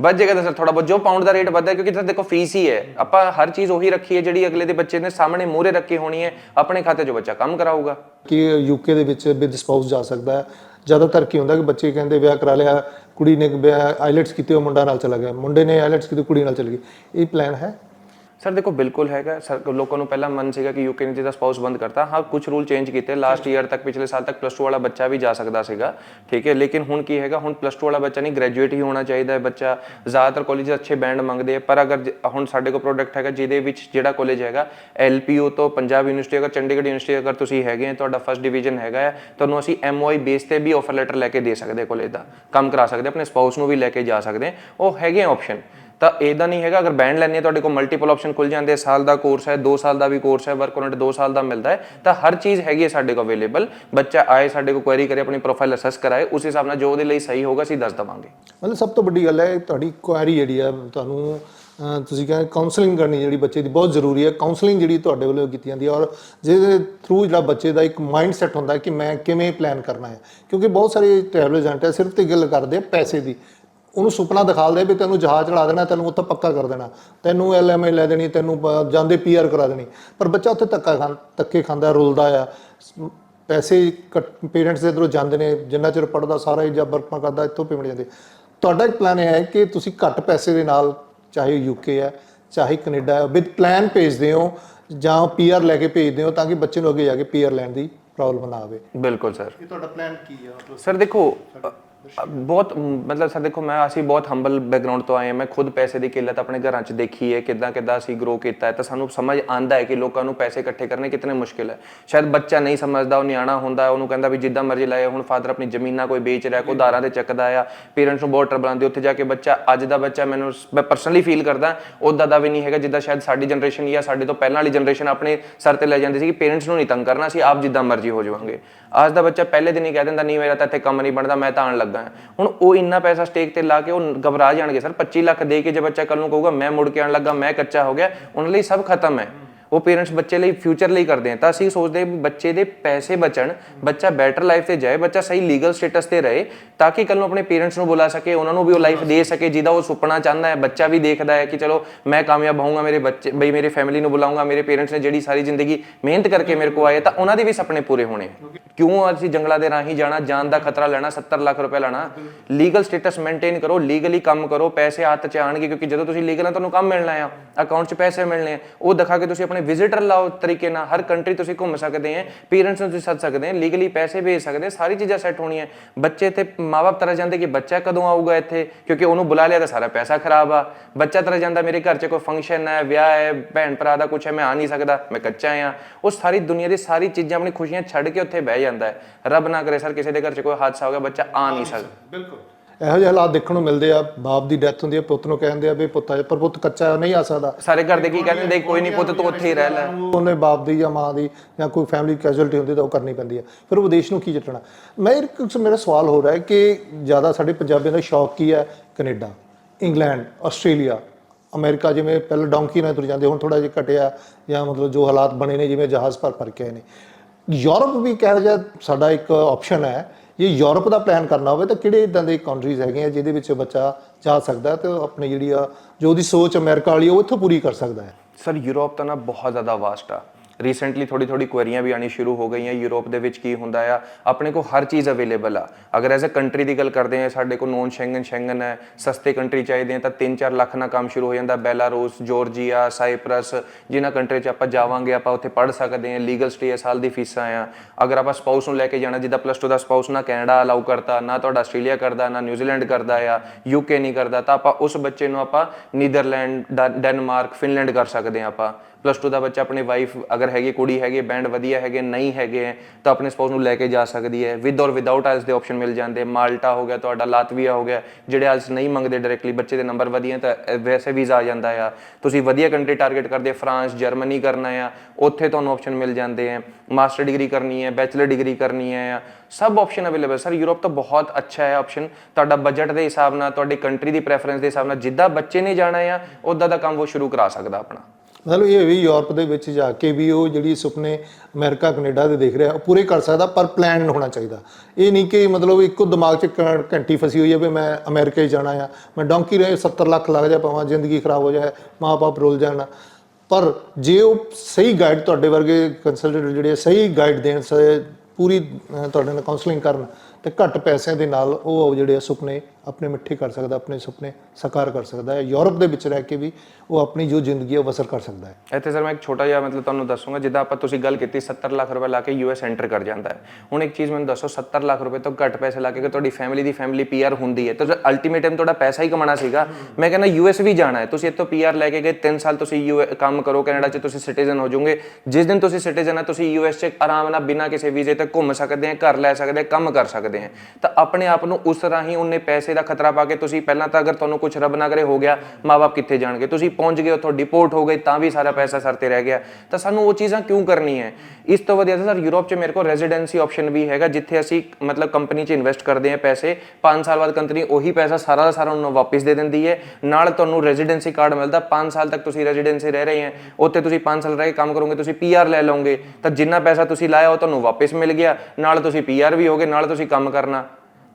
S2: ਬਚ ਜਾਏਗਾ ਤਾਂ ਸਰ ਥੋੜਾ ਬਹੁਤ ਜੋ ਪਾਉਂਡ ਦਾ ਰੇਟ ਵਧਦਾ ਕਿਉਂਕਿ ਤਾਂ ਦੇਖੋ ਫੀਸ ਹੀ ਹੈ। ਆਪਾਂ ਹਰ ਚੀਜ਼ ਉਹੀ ਰੱਖੀ ਹੈ ਜਿਹੜੀ ਅਗਲੇ ਦੇ ਬੱਚੇ ਨੇ ਸਾਹਮਣੇ ਮੂਹਰੇ ਰੱਖੀ ਹੋਣੀ ਹੈ ਆਪਣੇ ਖਾਤੇ 'ਚੋਂ ਬੱਚਾ ਕੰਮ ਕਰਾਊਗਾ।
S1: ਕਿ ਯੂਕੇ ਦੇ ਵਿੱਚ ਵਿਦ ਸਪਾਊਸ ਜਾ ਸਕਦਾ ਹੈ। ਜ਼ਿਆਦਾਤਰ ਕੀ ਹੁੰਦਾ ਕਿ ਬੱਚੇ ਕਹਿੰਦੇ ਵਿਆਹ ਕਰਾ ਲਿਆ ਕੁੜੀ ਨੇ ਵਿਆਹ ਆਈਲੈਟਸ ਕੀਤੀ ਉਹ ਮੁੰਡਾ ਨਾਲ ਚਲਾ ਗਿਆ। ਮੁੰਡੇ ਨੇ ਆਈਲੈਟਸ ਕੀਤੀ ਕੁੜੀ ਨਾਲ ਚਲ ਗਈ। ਇਹ ਪਲਾਨ ਹੈ?
S2: ਸਰ, ਦੇਖੋ, ਬਿਲਕੁਲ ਹੈਗਾ। ਸਰ, ਲੋਕਾਂ ਨੂੰ ਪਹਿਲਾਂ ਮਨ ਸੀਗਾ ਕਿ ਯੂਕੇ ਨੇ ਜਿਹਦਾ ਸਪਾਊਸ ਬੰਦ ਕਰਤਾ। ਹਾਂ ਕੁਝ ਰੂਲ ਚੇਂਜ ਕੀਤੇ। ਲਾਸਟ ਈਅਰ ਤੱਕ, ਪਿਛਲੇ ਸਾਲ ਤੱਕ ਪਲੱਸ 2 ਵਾਲਾ ਬੱਚਾ ਵੀ ਜਾ ਸਕਦਾ ਸੀਗਾ। ਠੀਕ ਹੈ, ਲੇਕਿਨ ਹੁਣ ਕੀ ਹੈਗਾ? ਹੁਣ ਪਲੱਸ 2 ਵਾਲਾ ਬੱਚਾ ਨਹੀਂ ਗ੍ਰੈਜੂਏਟ ਹੀ ਹੋਣਾ ਚਾਹੀਦਾ ਹੈ ਬੱਚਾ। ਜ਼ਿਆਦਾਤਰ ਕਾਲਜ ਅੱਛੇ ਬੈਂਡ ਮੰਗਦੇ ਆ, ਪਰ ਅਗਰ ਜ- ਹੁਣ ਸਾਡੇ ਕੋਲ ਪ੍ਰੋਡਕਟ ਹੈਗਾ ਜਿਹਦੇ ਵਿੱਚ ਜਿਹੜਾ ਕਾਲਜ ਹੈਗਾ ਐਲਪੀਯੂ ਤੋਂ ਪੰਜਾਬ ਯੂਨੀਵਰਸਿਟੀ ਅਗਰ ਚੰਡੀਗੜ੍ਹ ਯੂਨੀਵਰਸਿਟੀ ਅਗਰ ਤੁਸੀਂ ਹੈਗੇ ਆ, ਤੁਹਾਡਾ ਫਸਟ ਡਿਵੀਜ਼ਨ ਹੈਗਾ ਹੈ ਤੁਹਾਨੂੰ ਅਸੀਂ ਐਮਓਆਈ ਬੇਸ ਤੇ ਵੀ ਆਫਰ ਲੈਟਰ ਲੈ ਕੇ ਦੇ ਸਕਦੇ ਕਾਲਜ ਦਾ। ਕੰਮ ਕਰਾ ਸਕਦੇ ਆਪਣੇ ਸਪਾਊਸ ਨੂੰ ਵੀ ਲੈ ਕੇ ਜਾ ਸਕਦੇ ਹਾਂ। ਉਹ ਹੈਗੇ ਆਪਸ਼ਨ ਤਾਂ ਇਹਦਾ ਨਹੀਂ ਹੈਗਾ, ਅਗਰ ਬੈਂਡ ਲੈਣੇ ਤੁਹਾਡੇ ਕੋਲ ਮਲਟੀਪਲ ਆਪਸ਼ਨ ਖੁੱਲ ਜਾਂਦੇ ਸਾਲ ਦਾ ਕੋਰਸ ਹੈ 2 ਸਾਲ ਦਾ ਵੀ ਕੋਰਸ ਹੈ ਵਰਕ ਪਰਮਿਟ 2 ਸਾਲ ਦਾ ਮਿਲਦਾ ਹੈ, ਤਾਂ ਹਰ ਚੀਜ਼ ਹੈਗੀ ਹੈ ਸਾਡੇ ਕੋਲ ਅਵੇਲੇਬਲ ਬੱਚਾ ਆਏ, ਸਾਡੇ ਕੋਲ ਕੁਐਰੀ ਕਰੇ, ਆਪਣੀ ਪ੍ਰੋਫਾਈਲ ਅਸੈਸ ਕਰਾਏ, ਉਸ ਹਿਸਾਬ ਨਾਲ ਜੋ ਉਹਦੇ ਲਈ ਸਹੀ ਹੋਗਾ ਅਸੀਂ ਦੱਸ ਦਵਾਂਗੇ।
S1: ਮਤਲਬ ਸਭ ਤੋਂ ਵੱਡੀ ਗੱਲ ਹੈ, ਤੁਹਾਡੀ ਕੁਆਰੀ ਜਿਹੜੀ ਆ ਤੁਹਾਨੂੰ ਤੁਸੀਂ ਕਹਿੰਦੇ ਕਾਉਂਸਲਿੰਗ ਕਰਨੀ ਜਿਹੜੀ ਬੱਚੇ ਦੀ ਬਹੁਤ ਜ਼ਰੂਰੀ ਹੈ ਕਾਉਂਸਲਿੰਗ ਜਿਹੜੀ ਤੁਹਾਡੇ ਵੱਲੋਂ ਕੀਤੀ ਜਾਂਦੀ ਹੈ ਔਰ ਜਿਹਦੇ ਥਰੂ ਜਿਹੜਾ ਬੱਚੇ ਦਾ ਇੱਕ ਮਾਈਂਡ ਸੈਟ ਹੁੰਦਾ ਕਿ ਮੈਂ ਕਿਵੇਂ ਪਲਾਨ ਕਰਨਾ ਹੈ, ਕਿਉਂਕਿ ਬਹੁਤ ਸਾਰੇ ਟਰੈਵਲ ਏਜੰਟ ਹੈ, ਸਿਰਫ ਤੇ ਗੱਲ ਕਰਦੇ ਆ ਪੈਸੇ ਦੀ। ਉਹਨੂੰ ਸੁਪਨਾ ਦਿਖਾਲਦੇ ਵੀ ਤੈਨੂੰ ਜਹਾਜ਼ ਚੜਾ ਦੇਣਾ ਤੈਨੂੰ ਉੱਥੇ ਪੱਕਾ ਕਰ ਦੇਣਾ। ਤੈਨੂੰ ਐਲਐਮਆਈ ਲੈ ਦੇਣੀ ਤੈਨੂੰ ਪ- ਜਾਂਦੇ ਪੀਆਰ ਕਰਾ ਦੇਣੀ। ਪਰ ਬੱਚਾ ਉੱਥੇ ਧੱਕਾ ਖਾਂ ਧੱਕੇ ਖਾਂਦਾ ਰੁਲਦਾ ਆ। ਪੈਸੇ ਪੇਰੈਂਟਸ ਦੇ ਇਧਰੋਂ ਜਾਂਦੇ ਨੇ ਜਿੰਨਾ ਚਿਰ ਪੜਦਾ ਸਾਰਾ ਹੀ ਜਾਂ ਵਰਕਮਾ ਕਰਦਾ ਇੱਥੋਂ ਪੇਮੈਂਟ ਜਾਂਦੇ। ਤੁਹਾਡਾ ਇੱਕ ਪਲਾਨ ਇਹ ਹੈ ਕਿ ਤੁਸੀਂ ਘੱਟ ਪੈਸੇ ਦੇ ਨਾਲ ਚਾਹੇ ਯੂਕੇ ਹੈ ਚਾਹੇ ਕੈਨੇਡਾ ਹੈ ਵਿਦ ਪਲਾਨ ਭੇਜਦੇ ਹੋ ਜਾਂ ਪੀਆਰ ਲੈ ਕੇ ਭੇਜਦੇ ਹੋ ਤਾਂ ਕਿ ਬੱਚੇ ਨੂੰ ਅੱਗੇ ਜਾ ਕੇ ਪੀਆਰ ਲੈਣ ਦੀ ਪ੍ਰੋਬਲਮ ਨਾ ਆਵੇ।
S2: ਬਿਲਕੁਲ ਸਰ।
S1: ਇਹ ਤੁਹਾਡਾ ਪਲਾਨ ਕੀ ਹੈ
S2: ਸਰ ਦੇਖੋ ਬਹੁਤ ਮਤਲਬ ਸਰ ਦੇਖੋ, ਮੈਂ ਅਸੀਂ ਬਹੁਤ ਹੰਬਲ ਬੈਕਗ੍ਰਾਉਂਡ ਤੋਂ ਆਏ ਹਾਂ। ਮੈਂ ਖੁਦ ਪੈਸੇ ਦੀ ਕਿੱਲਤ ਆਪਣੇ ਘਰਾਂ 'ਚ ਦੇਖੀ ਹੈ, ਕਿੱਦਾਂ ਕਿੱਦਾਂ ਅਸੀਂ ਗਰੋ ਕੀਤਾ ਹੈ। ਤਾਂ ਸਾਨੂੰ ਸਮਝ ਆਂਦਾ ਹੈ ਕਿ ਲੋਕਾਂ ਨੂੰ ਪੈਸੇ ਇਕੱਠੇ ਕਰਨੇ ਕਿਤਨੇ ਮੁਸ਼ਕਿਲ ਹੈ। ਸ਼ਾਇਦ ਬੱਚਾ ਨਹੀਂ ਸਮਝਦਾ, ਉਹ ਨਿਆਣਾ ਹੁੰਦਾ, ਉਹਨੂੰ ਕਹਿੰਦਾ ਵੀ ਜਿੱਦਾਂ ਮਰਜ਼ੀ ਲਾਏ, ਹੁਣ ਫਾਦਰ ਆਪਣੀ ਜ਼ਮੀਨਾਂ ਕੋਈ ਵੇਚ ਰਿਹਾ, ਕੋਈ ਉਧਾਰਾਂ ਤੇ ਚੱਕਦਾ ਆ ਪੇਰੈਂਟਸ ਨੂੰ ਬਹੁਤ ਟਰਬਲ ਆਉਂਦੀ, ਉੱਥੇ ਜਾ ਕੇ ਬੱਚਾ, ਅੱਜ ਦਾ ਬੱਚਾ ਮੈਨੂੰ ਮੈਂ ਪਰਸਨਲੀ ਫੀਲ ਕਰਦਾ ਉਦਾਂ ਦਾ ਵੀ ਨਹੀਂ ਹੈਗਾ, ਜਿੱਦਾਂ ਸ਼ਾਇਦ ਸਾਡੀ ਜਨਰੇਸ਼ਨ ਜਾਂ ਸਾਡੇ ਤੋਂ ਪਹਿਲਾਂ ਵਾਲੀ ਜਨਰੇਸ਼ਨ ਆਪਣੇ ਸਰ ਤੇ ਲੈ ਜਾਂਦੀ ਸੀ ਕਿ ਪੇਰੈਂਟਸ ਨੂੰ ਨਹੀਂ ਤੰਗ ਕਰਨਾ ਸੀ ਆਪ ਜਿੱਦਾਂ ਮਰਜ਼ੀ ਹੋ ਜਾਵਾਂਗੇ। ਅੱਜ ਦਾ ਬੱਚਾ ਪਹਿਲੇ ਦਿਨ ਹੀ ਕਹਿ ਦਿੰਦਾ, ਨਹੀਂ ਮੇਰਾ ਤਾਂ ਇੱਥੇ ਕੰਮ ਨਹੀਂ ਬਣਦਾ, ਮੈਂ ਤਾਂ ਆਉਣ ਲੱਗਾ ਹੁਣ ਉਹ ਇੰਨਾ ਪੈਸਾ ਸਟੇਕ ਤੇ ਲਾ ਕੇ ਉਹ ਘਬਰਾ ਜਾਣਗੇ, ਸਰ 25 ਲੱਖ ਦੇ ਕੇ ਜੇ ਬੱਚਾ ਕੱਲ ਨੂੰ ਕਹੂਗਾ, ਮੈਂ ਮੁੜ ਕੇ ਆਉਣ ਲੱਗਾ, ਮੈਂ ਕੱਚਾ ਹੋ ਗਿਆ, ਉਹਨਾਂ ਲਈ ਸਭ ਖਤਮ ਹੈ। ਉਹ ਪੇਰੈਂਟਸ ਬੱਚੇ ਲਈ ਫਿਊਚਰ ਲਈ ਕਰਦੇ ਆ। ਤਾਂ ਅਸੀਂ ਸੋਚਦੇ ਵੀ ਬੱਚੇ ਦੇ ਪੈਸੇ ਬਚਣ, ਬੱਚਾ ਬੈਟਰ ਲਾਈਫ ਤੇ ਜਾਏ, ਬੱਚਾ ਸਹੀ ਲੀਗਲ ਸਟੇਟਸ ਤੇ ਰਹੇ, ਤਾਂ ਕਿ ਕੱਲ ਨੂੰ ਆਪਣੇ ਪੇਰੈਂਟਸ ਨੂੰ ਬੁਲਾ ਸਕੇ, ਉਹਨਾਂ ਨੂੰ ਵੀ ਉਹ ਲਾਈਫ ਦੇ ਸਕੇ, ਜਿਹਦਾ ਉਹ ਸੁਪਨਾ ਚਾਹੁੰਦਾ ਹੈ, ਬੱਚਾ ਵੀ ਦੇਖਦਾ ਹੈ ਕਿ ਚਲੋ ਮੈਂ ਕਾਮਯਾਬ ਹੋਊਂਗਾ, ਮੇਰੇ ਬੱਚੇ, ਬਈ ਮੇਰੇ ਫੈਮਿਲੀ ਨੂੰ ਬੁਲਾਉਂਗਾ ਮੇਰੇ ਪੇਰੈਂਟਸ ਨੇ ਜਿਹੜੀ ਸਾਰੀ ਜ਼ਿੰਦਗੀ ਮਿਹਨਤ ਕਰਕੇ ਮੇਰੇ ਕੋ ਆਏ ਤਾਂ ਉਹਨਾਂ ਦੇ ਵੀ ਸੁਪਨੇ ਪੂਰੇ ਹੋਣੇ ਕਿਉਂ ਅਸੀਂ ਜੰਗਲਾਂ ਦੇ ਰਾਹੀਂ ਜਾਣਾ, ਜਾਨ ਦਾ ਖਤਰਾ ਲੈਣਾ 70 ਲੱਖ ਰੁਪਏ ਲੈਣਾ? ਲੀਗਲ ਸਟੇਟਸ ਮੇਨਟੇਨ ਕਰੋ ਲੀਗਲੀ ਕੰਮ ਕਰੋ, ਪੈਸੇ ਹੱਥ 'ਚ ਆਣਗੇ ਕਿਉਂਕਿ ਜਦੋਂ ਤੁਸੀਂ ਲੀਗਲ ਆ ਤੁਹਾਨੂੰ ਕੰਮ ਮਿਲਣਾ ਆ ਅਕਾਊਂਟ 'ਚ ਪੈਸੇ ਮਿਲਣੇ ਆ, ਉਹ ਦਿਖਾ ਕੇ ਤੁਸੀਂ ਆਪਣੇ ਵਿਜ਼ਿਟਰ ਲਾਓ ਤਰੀਕੇ ਨਾਲ, ਹਰ ਕੰਟਰੀ ਤੁਸੀਂ ਘੁੰਮ ਸਕਦੇ ਆ ਪੇਰੈਂਟਸ ਨੂੰ ਤੁਸੀਂ ਸੱਦ ਸਕਦੇ ਆ ਲੀਗਲੀ ਪੈਸੇ ਭੇਜ ਸਕਦੇ ਆ, ਸਾਰੀ ਚੀਜ਼ਾਂ ਸੈੱਟ ਹੋਣੀਆਂ। ਬੱਚੇ ਤੇ ਮਾਪੇ ਤਰ੍ਹਾਂ ਜਾਂਦੇ ਕਿ ਬੱਚਾ ਕਦੋਂ ਆਊਗਾ ਇੱਥੇ? ਕਿਉਂਕਿ ਉਹਨੂੰ ਬੁਲਾ ਲਿਆ ਤਾਂ ਸਾਰਾ ਪੈਸਾ ਖਰਾਬ ਆ। ਬੱਚਾ ਤਰ੍ਹਾਂ ਜਾਂਦਾ, ਮੇਰੇ ਘਰ 'ਚ ਕੋਈ ਫੰਕਸ਼ਨ ਹੈ, ਵਿਆਹ ਹੈ ਭੈਣ ਭਰਾ ਦਾ ਕੁਝ ਹੈ, ਮੈਂ ਆ ਨਹੀਂ ਸਕਦਾ, ਮੈਂ ਕੱਚਾ ਆ। ਉਹ ਸਾਰੀ ਦੁਨੀਆ ਦੀ ਸਾਰੀ ਚੀਜ਼ਾਂ ਆਪਣੀ ਖੁਸ਼ੀਆਂ ਛੱਡ ਕੇ ਉੱਥੇ ਬਹਿ ਜਾਂਦਾ ਹੈ। ਰੱਬ ਨਾ ਕਰੇ ਸਰ ਕਿਸੇ ਦੇ ਘਰ 'ਚ ਕੋਈ ਹਾਦਸਾ ਹੋ ਗਿਆ ਬੱਚਾ ਆ ਨਹੀਂ ਸਕਦਾ।
S1: ਬਿਲਕੁਲ। ਇਹੋ ਜਿਹੇ ਹਾਲਾਤ ਦੇਖਣ ਨੂੰ ਮਿਲਦੇ ਆ ਬਾਪ ਦੀ ਡੈਥ ਹੁੰਦੀ ਹੈ ਪੁੱਤ ਨੂੰ ਕਹਿੰਦੇ ਆ ਵੀ ਪੁੱਤ ਆ ਪਰ ਪੁੱਤ ਕੱਚਾ ਹੈ ਉਹ ਨਹੀਂ ਆ ਸਕਦਾ।
S2: ਸਾਰੇ ਘਰ ਦੇ ਕੀ ਕਹਿੰਦੇ ਦੇਖ ਕੋਈ ਨਹੀਂ ਪੁੱਤ ਤੂੰ ਉੱਥੇ ਹੀ ਰਹਿ ਲੈ।
S1: ਉਹਨੇ ਬਾਪ ਦੀ ਜਾਂ ਮਾਂ ਦੀ ਜਾਂ ਕੋਈ ਫੈਮਿਲੀ ਕੈਜੁਅਲਟੀ ਹੁੰਦੀ ਤਾਂ ਉਹ ਕਰਨੀ ਪੈਂਦੀ ਹੈ ਫਿਰ ਉਹ ਵਿਦੇਸ਼ ਨੂੰ ਕੀ ਜੱਟਣਾ ਮੈਂ ਇੱਕ ਮੇਰਾ ਸਵਾਲ ਹੋ ਰਿਹਾ ਹੈ ਕਿ ਜ਼ਿਆਦਾ ਸਾਡੇ ਪੰਜਾਬੀਆਂ ਦਾ ਸ਼ੌਕ ਕੀ ਹੈ? ਕੈਨੇਡਾ ਇੰਗਲੈਂਡ ਆਸਟ੍ਰੇਲੀਆ ਅਮਰੀਕਾ ਜਿਵੇਂ ਪਹਿਲਾਂ ਡੌਂਕੀ ਨਾਲ ਤੁਰ ਜਾਂਦੇ ਹੁਣ ਥੋੜਾ ਜਿਹਾ ਘਟਿਆ ਜਾਂ ਮਤਲਬ ਜੋ ਹਾਲਾਤ ਬਣੇ ਨੇ ਜਿਵੇਂ ਜਹਾਜ਼ ਭਰ ਭਰ ਕੇ ਆਏ ਨੇ। ਯੂਰਪ ਵੀ ਕਿਹੋ ਜਿਹਾ ਸਾਡਾ ਇੱਕ ਆਪਸ਼ਨ ਹੈ ਜੇ ਯੂਰਪ ਦਾ ਪਲਾਨ ਕਰਨਾ ਹੋਵੇ ਤਾਂ ਕਿਹੜੇ ਇਦਾਂ ਦੇ ਕੰਟਰੀਜ਼ ਹੈਗੇ ਆ ਜਿਹਦੇ ਵਿੱਚ ਬੱਚਾ ਜਾ ਸਕਦਾ ਹੈ ਤੇ ਆਪਣੀ ਜਿਹੜੀ ਆ ਜੋ ਉਹਦੀ ਸੋਚ ਅਮਰੀਕਾ ਵਾਲੀ ਆ, ਉਹ ਇੱਥੋਂ ਪੂਰੀ ਕਰ ਸਕਦਾ ਹੈ?
S2: ਸਰ ਯੂਰਪ ਤਾਂ ਨਾ ਬਹੁਤ ਜ਼ਿਆਦਾ ਵਾਸਟ ਆ। ਰੀਸੈਂਟਲੀ ਥੋੜੀ ਥੋੜੀ ਕੁਐਰੀਆਂ ਵੀ ਆਣੀ ਸ਼ੁਰੂ ਹੋ ਗਈਆਂ ਯੂਰਪ ਦੇ ਵਿੱਚ ਕੀ ਹੁੰਦਾ ਆ, ਆਪਣੇ ਕੋਲ ਹਰ ਚੀਜ਼ ਅਵੇਲੇਬਲ ਆ। ਅਗਰ ਐਜ਼ ਅ ਕੰਟਰੀ ਦੀ ਗੱਲ ਕਰਦੇ ਆ ਸਾਡੇ ਕੋਲ ਨੋਨ ਸ਼ੈਂਗਨ ਸ਼ੈਂਗਨ ਹੈ, ਸਸਤੇ ਕੰਟਰੀ ਚਾਹੀਦੇ ਆ, ਤਾਂ 3-4 ਲੱਖ ਨਾਲ ਕੰਮ ਸ਼ੁਰੂ ਹੋ ਜਾਂਦਾ ਬੈਲਾਰੂਸ ਜਾਰਜੀਆ ਸਾਈਪਰਸ ਜਿਨ੍ਹਾਂ ਕੰਟਰੀ 'ਚ ਆਪਾਂ ਜਾਵਾਂਗੇ, ਆਪਾਂ ਉੱਥੇ ਪੜ੍ਹ ਸਕਦੇ ਆ ਲੀਗਲ ਸਟੇ ਸਾਲ ਦੀ ਫੀਸਾਂ ਆ। ਅਗਰ ਆਪਾਂ ਸਪਾਊਸ ਨੂੰ ਲੈ ਕੇ ਜਾਣਾ, ਜਿੱਦਾਂ ਪਲੱਸ 2 ਦਾ ਸਪਾਊਸ ਨਾ ਕੈਨੇਡਾ ਅਲਾਉ ਕਰਤਾ, ਨਾ ਤੁਹਾਡਾ ਆਸਟ੍ਰੇਲੀਆ ਕਰਦਾ, ਨਾ ਨਿਊਜ਼ੀਲੈਂਡ ਕਰਦਾ ਆ ਯੂਕੇ ਨਹੀਂ ਕਰਦਾ, ਤਾਂ ਆਪਾਂ ਉਸ ਬੱਚੇ ਨੂੰ ਆਪਾਂ ਨੀਦਰਲੈਂਡ ਡੈ- ਡੈਨਮਾਰਕ ਫਿਨਲੈਂਡ ਕਰ ਸਕਦੇ ਆ ਆਪਾਂ। ਪਲੱਸ 2 ਦਾ ਬੱਚਾ ਆਪਣੇ ਵਾਈਫ ਅਗਰ ਹੈਗੀ ਕੁੜੀ ਹੈਗੀ ਬੈਂਡ ਵਧੀਆ ਹੈਗੇ ਨਹੀਂ ਹੈਗੇ ਹੈ, ਤਾਂ ਆਪਣੇ ਸਪਾਊਸ ਨੂੰ ਲੈ ਕੇ ਜਾ ਸਕਦੀ ਹੈ। ਵਿਦ ਔਰ ਵਿਦਆਊਟ ਆਇਲਸ ਦੇ ਆਪਸ਼ਨ ਮਿਲ ਜਾਂਦੇ। ਮਾਲਟਾ ਹੋ ਗਿਆ ਤੁਹਾਡਾ ਲਾਤਵੀਆ ਹੋ ਗਿਆ ਜਿਹੜੇ ਆਇਲਸ ਨਹੀਂ ਮੰਗਦੇ ਡਾਇਰੈਕਟਲੀ ਬੱਚੇ ਦੇ ਨੰਬਰ ਵਧੀਆ ਤਾਂ ਵੈਸੇ ਵੀਜ਼ਾ ਆ ਜਾਂਦਾ ਆ। ਤੁਸੀਂ ਵਧੀਆ ਕੰਟਰੀ ਟਾਰਗੇਟ ਕਰਦੇ ਫਰਾਂਸ ਜਰਮਨੀ ਕਰਨਾ ਆ ਉੱਥੇ ਤੁਹਾਨੂੰ ਆਪਸ਼ਨ ਮਿਲ ਜਾਂਦੇ ਆ ਮਾਸਟਰ ਡਿਗਰੀ ਕਰਨੀ ਹੈ ਬੈਚਲਰ ਡਿਗਰੀ ਕਰਨੀ ਹੈ ਆ। ਸਭ ਆਪਸ਼ਨ ਅਵੇਲੇਬਲ ਸਰ ਯੂਰਪ ਤਾਂ ਬਹੁਤ ਅੱਛਾ ਹੈ ਆਪਸ਼ਨ ਤੁਹਾਡਾ ਬਜਟ ਦੇ ਹਿਸਾਬ ਨਾਲ ਤੁਹਾਡੀ ਕੰਟਰੀ ਦੀ ਪ੍ਰੈਫਰੈਂਸ ਦੇ ਹਿਸਾਬ ਨਾਲ ਜਿੱਦਾਂ ਬੱਚੇ ਨੇ ਜਾਣਾ ਆ ਉਦਾਂ ਦਾ ਕੰਮ ਉਹ ਸ਼ੁਰੂ ਕਰਾ ਸਕਦਾ ਆਪਣਾ।
S1: ਮਤਲਬ ਇਹ ਵੀ ਯੂਰਪ ਦੇ ਵਿੱਚ ਜਾ ਕੇ ਵੀ ਉਹ ਜਿਹੜੀ ਸੁਪਨੇ ਅਮਰੀਕਾ ਕੈਨੇਡਾ ਦੇ ਦੇਖ ਰਿਹਾ ਉਹ ਪੂਰੇ ਕਰ ਸਕਦਾ ਪਰ ਪਲਾਨ ਹੋਣਾ ਚਾਹੀਦਾ। ਇਹ ਨਹੀਂ ਕਿ ਮਤਲਬ ਇੱਕੋ ਦਿਮਾਗ 'ਚ ਘੰ- ਘੰਟੀ ਫਸੀ ਹੋਈ ਹੈ ਵੀ ਮੈਂ ਅਮਰੀਕਾ ਹੀ ਜਾਣਾ ਆ ਮੈਂ ਡੌਂਕੀ ਰਹੇ 70 ਲੱਖ ਲੱਗ ਜਾ ਪਾਵਾਂ ਜ਼ਿੰਦਗੀ ਖਰਾਬ ਹੋ ਜਾਏ ਮਾਪੇ ਰੁੱਲ ਜਾਣ। ਪਰ ਜੇ ਉਹ ਸਹੀ ਗਾਈਡ ਤੁਹਾਡੇ ਵਰਗੇ ਕੰਸਲਟੈਂਟ ਜਿਹੜੇ ਆ, ਸਹੀ ਗਾਈਡ ਦੇਣ ਸ- ਪੂਰੀ ਤੁਹਾਡੇ ਨਾਲ ਕਾਉਂਸਲਿੰਗ ਕਰਨ ਤੇ ਘੱਟ ਪੈਸਿਆਂ ਦੇ ਨਾਲ ਉਹ ਜਿਹੜੇ ਆ ਸੁਪਨੇ ਆਪਣੇ ਮਿੱਠੇ ਕਰ ਸਕਦਾ, ਆਪਣੇ ਸੁਪਨੇ ਸਾਕਾਰ ਕਰ ਸਕਦਾ ਹੈ। ਯੂਰਪ ਦੇ ਵਿੱਚ ਰਹਿ ਕੇ ਵੀ ਉਹ ਆਪਣੀ ਜੋ ਜ਼ਿੰਦਗੀ ਹੈ ਉਹ ਕਰ ਸਕਦਾ ਹੈ।
S2: ਇੱਥੇ ਸਰ ਮੈਂ ਇੱਕ ਛੋਟਾ ਜਿਹਾ ਮਤਲਬ ਤੁਹਾਨੂੰ ਦੱਸੂਗਾ, ਜਿੱਦਾਂ ਆਪਾਂ ਤੁਸੀਂ ਗੱਲ ਕੀਤੀ 70 ਲੱਖ ਰੁਪਏ ਲਾ ਕੇ ਯੂਐਸ ਐਂਟਰ ਕਰ ਜਾਂਦਾ ਹੈ। ਹੁਣ ਇੱਕ ਚੀਜ਼ ਮੈਨੂੰ ਦੱਸੋ 70 ਲੱਖ ਰੁਪਏ ਤੋਂ ਘੱਟ ਪੈਸੇ ਲਾ ਕੇ ਅਗਰ ਤੁਹਾਡੀ ਫੈਮਿਲੀ ਦੀ ਫੈਮਿਲੀ ਪੀਆਰ ਹੁੰਦੀ ਹੈ, ਤਾਂ ਅਲਟੀਮੇਟ ਟਾਈਮ ਤੁਹਾਡਾ ਪੈਸਾ ਹੀ ਕਮਾਣਾ ਸੀਗਾ। ਮੈਂ ਕਹਿੰਦਾ ਯੂਐਸ ਵੀ ਜਾਣਾ ਹੈ। ਤੁਸੀਂ ਇੱਥੋਂ ਪੀਆਰ ਲੈ ਕੇ ਗਏ 3 ਸਾਲ ਤੁਸੀਂ ਯੂ ਕੰਮ ਕਰੋ, ਕੈਨੇਡਾ 'ਚ ਤੁਸੀਂ ਸਿਟੀਜ਼ਨ ਹੋ ਜਾਓਗੇ। ਜਿਸ ਦਿਨ ਤੁਸੀਂ ਸਿਟੀਜ਼ਨ ਹੈ, ਤੁਸੀਂ ਯੂਐਸ 'ਚ ਆਰਾਮ ਨਾਲ ਬਿਨਾਂ ਕਿਸੇ ਵੀਜ਼ੇ ਤੇ ਘੁੰਮ ਸਕਦੇ ਹੋ, ਘਰ ਲੈ ਸਕਦੇ ਆ ਕੰਮ ਕਰ ਸਕਦੇ ਆ ਤਾਂ ਆਪਣੇ ਆਪ ਨੂੰ ਉਸ ਰਾਹੀਂ ਉਹਨੇ ਪੈਸੇ ਦਾ ਖਤਰਾ ਪਾ ਕੇ ਤੁਸੀਂ ਪਹਿਲਾਂ ਤਾਂ ਅਗਰ ਤੁਹਾਨੂੰ ਕੁਝ ਰੱਬ ਨਾ ਕਰੇ, ਹੋ ਗਿਆ ਮਾਪੇ ਕਿੱਥੇ ਜਾਣਗੇ? ਤੁਸੀਂ ਪਹੁੰਚ ਗਏ, ਉੱਥੋਂ ਡਿਪੋਰਟ ਹੋ ਗਏ, ਤਾਂ ਵੀ ਸਾਰਾ ਪੈਸਾ ਸਰ ਤੇ ਰਹਿ ਗਿਆ। ਤਾਂ ਸਾਨੂੰ ਉਹ ਚੀਜ਼ਾਂ ਕਿਉਂ ਕਰਨੀ ਹੈ? ਇਸ ਤੋਂ ਵਧੀਆ ਸਰ ਯੂਰਪ 'ਚ ਮੇਰੇ ਕੋਲ ਰੈਜ਼ੀਡੈਂਸੀ ਆਪਸ਼ਨ ਵੀ ਹੈਗਾ, ਜਿੱਥੇ ਅਸੀਂ ਮਤਲਬ ਕੰਪਨੀ 'ਚ ਇਨਵੈਸਟ ਕਰਦੇ ਹਾਂ ਪੈਸੇ। 5 ਸਾਲ ਬਾਅਦ ਕੰਪਨੀ ਉਹੀ ਪੈਸਾ ਸਾਰਾ ਦਾ ਸਾਰਾ ਉਹਨੂੰ ਵਾਪਸ ਦੇ ਦਿੰਦੀ ਹੈ। ਨਾਲ ਤੁਹਾਨੂੰ ਰੈਜ਼ੀਡੈਂਸੀ ਕਾਰਡ ਮਿਲਦਾ 5 ਸਾਲ ਤੱਕ ਤੁਸੀਂ ਰੈਜ਼ੀਡੈਂਸੀ ਰਹਿ ਰਹੇ ਹੈ। ਉੱਥੇ ਤੁਸੀਂ 5 ਸਾਲ ਰਹਿ ਕੇ ਕੰਮ ਕਰੋਗੇ, ਤੁਸੀਂ ਪੀਆਰ ਲੈ ਲਓਗੇ। ਤਾਂ ਜਿੰਨਾ ਪੈਸਾ ਤੁਸੀਂ ਲਾਇਆ, ਉਹ ਤੁਹਾਨੂੰ ਵਾਪਸ ਮਿਲ ਗਿਆ। ਨਾਲ ਤੁਸੀਂ ਪੀਆਰ ਵੀ ਹੋਗੇ ਨਾਲ ਤੁਸੀਂ ਕੰਮ ਕਰਨਾ।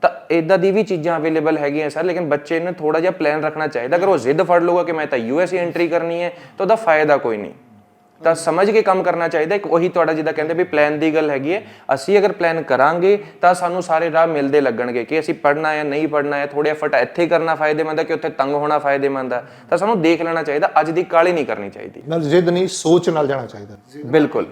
S2: ਤਾਂ ਇਦਾਂ ਦੀ ਵੀ ਚੀਜ਼ਾਂ ਅਵੇਲੇਬਲ ਹੈਗੀਆਂ ਸਰ ਲੇਕਿਨ ਬੱਚੇ ਨੂੰ ਥੋੜਾ ਜਿਹਾ ਪਲਾਨ ਰੱਖਣਾ ਚਾਹੀਦਾ। ਅਗਰ ਉਹ ਜ਼ਿੱਦ ਫੜ ਲਊਗਾ ਕਿ ਮੈਂ ਤਾਂ ਯੂਐਸ ਐਂਟਰੀ ਕਰਨੀ ਹੈ ਤਾਂ ਉਹਦਾ ਫਾਇਦਾ ਕੋਈ ਨਹੀਂ। ਤਾਂ ਸਮਝ ਕੇ ਕੰਮ ਕਰਨਾ ਚਾਹੀਦਾ। ਇੱਕ ਉਹੀ ਤੁਹਾਡਾ ਜਿੱਦਾਂ ਕਹਿੰਦੇ ਵੀ ਪਲਾਨ ਦੀ ਗੱਲ ਹੈਗੀ ਹੈ ਅਸੀਂ ਅਗਰ ਪਲਾਨ ਕਰਾਂਗੇ ਤਾਂ ਸਾਨੂੰ ਸਾਰੇ ਰਾਹ ਮਿਲਦੇ ਲੱਗਣਗੇ ਕਿ ਅਸੀਂ ਪੜ੍ਹਨਾ ਹੈ ਨਹੀਂ ਪੜ੍ਹਨਾ ਹੈ ਥੋੜਾ ਫਟ ਇੱਥੇ ਕਰਨਾ ਫਾਇਦੇਮੰਦ ਹੈ ਕਿ ਉੱਥੇ ਤੰਗ ਹੋਣਾ ਫਾਇਦੇਮੰਦ ਹੈ ਤਾਂ ਸਾਨੂੰ ਦੇਖ ਲੈਣਾ ਚਾਹੀਦਾ ਅੱਜ ਦੀ ਕਾਲੀ ਨਹੀਂ ਕਰਨੀ ਚਾਹੀਦੀ।
S1: ਨਾਲ ਜ਼ਿੱਦ ਨਹੀਂ ਸੋਚ ਨਾਲ ਜਾਣਾ ਚਾਹੀਦਾ।
S2: ਬਿਲਕੁਲ।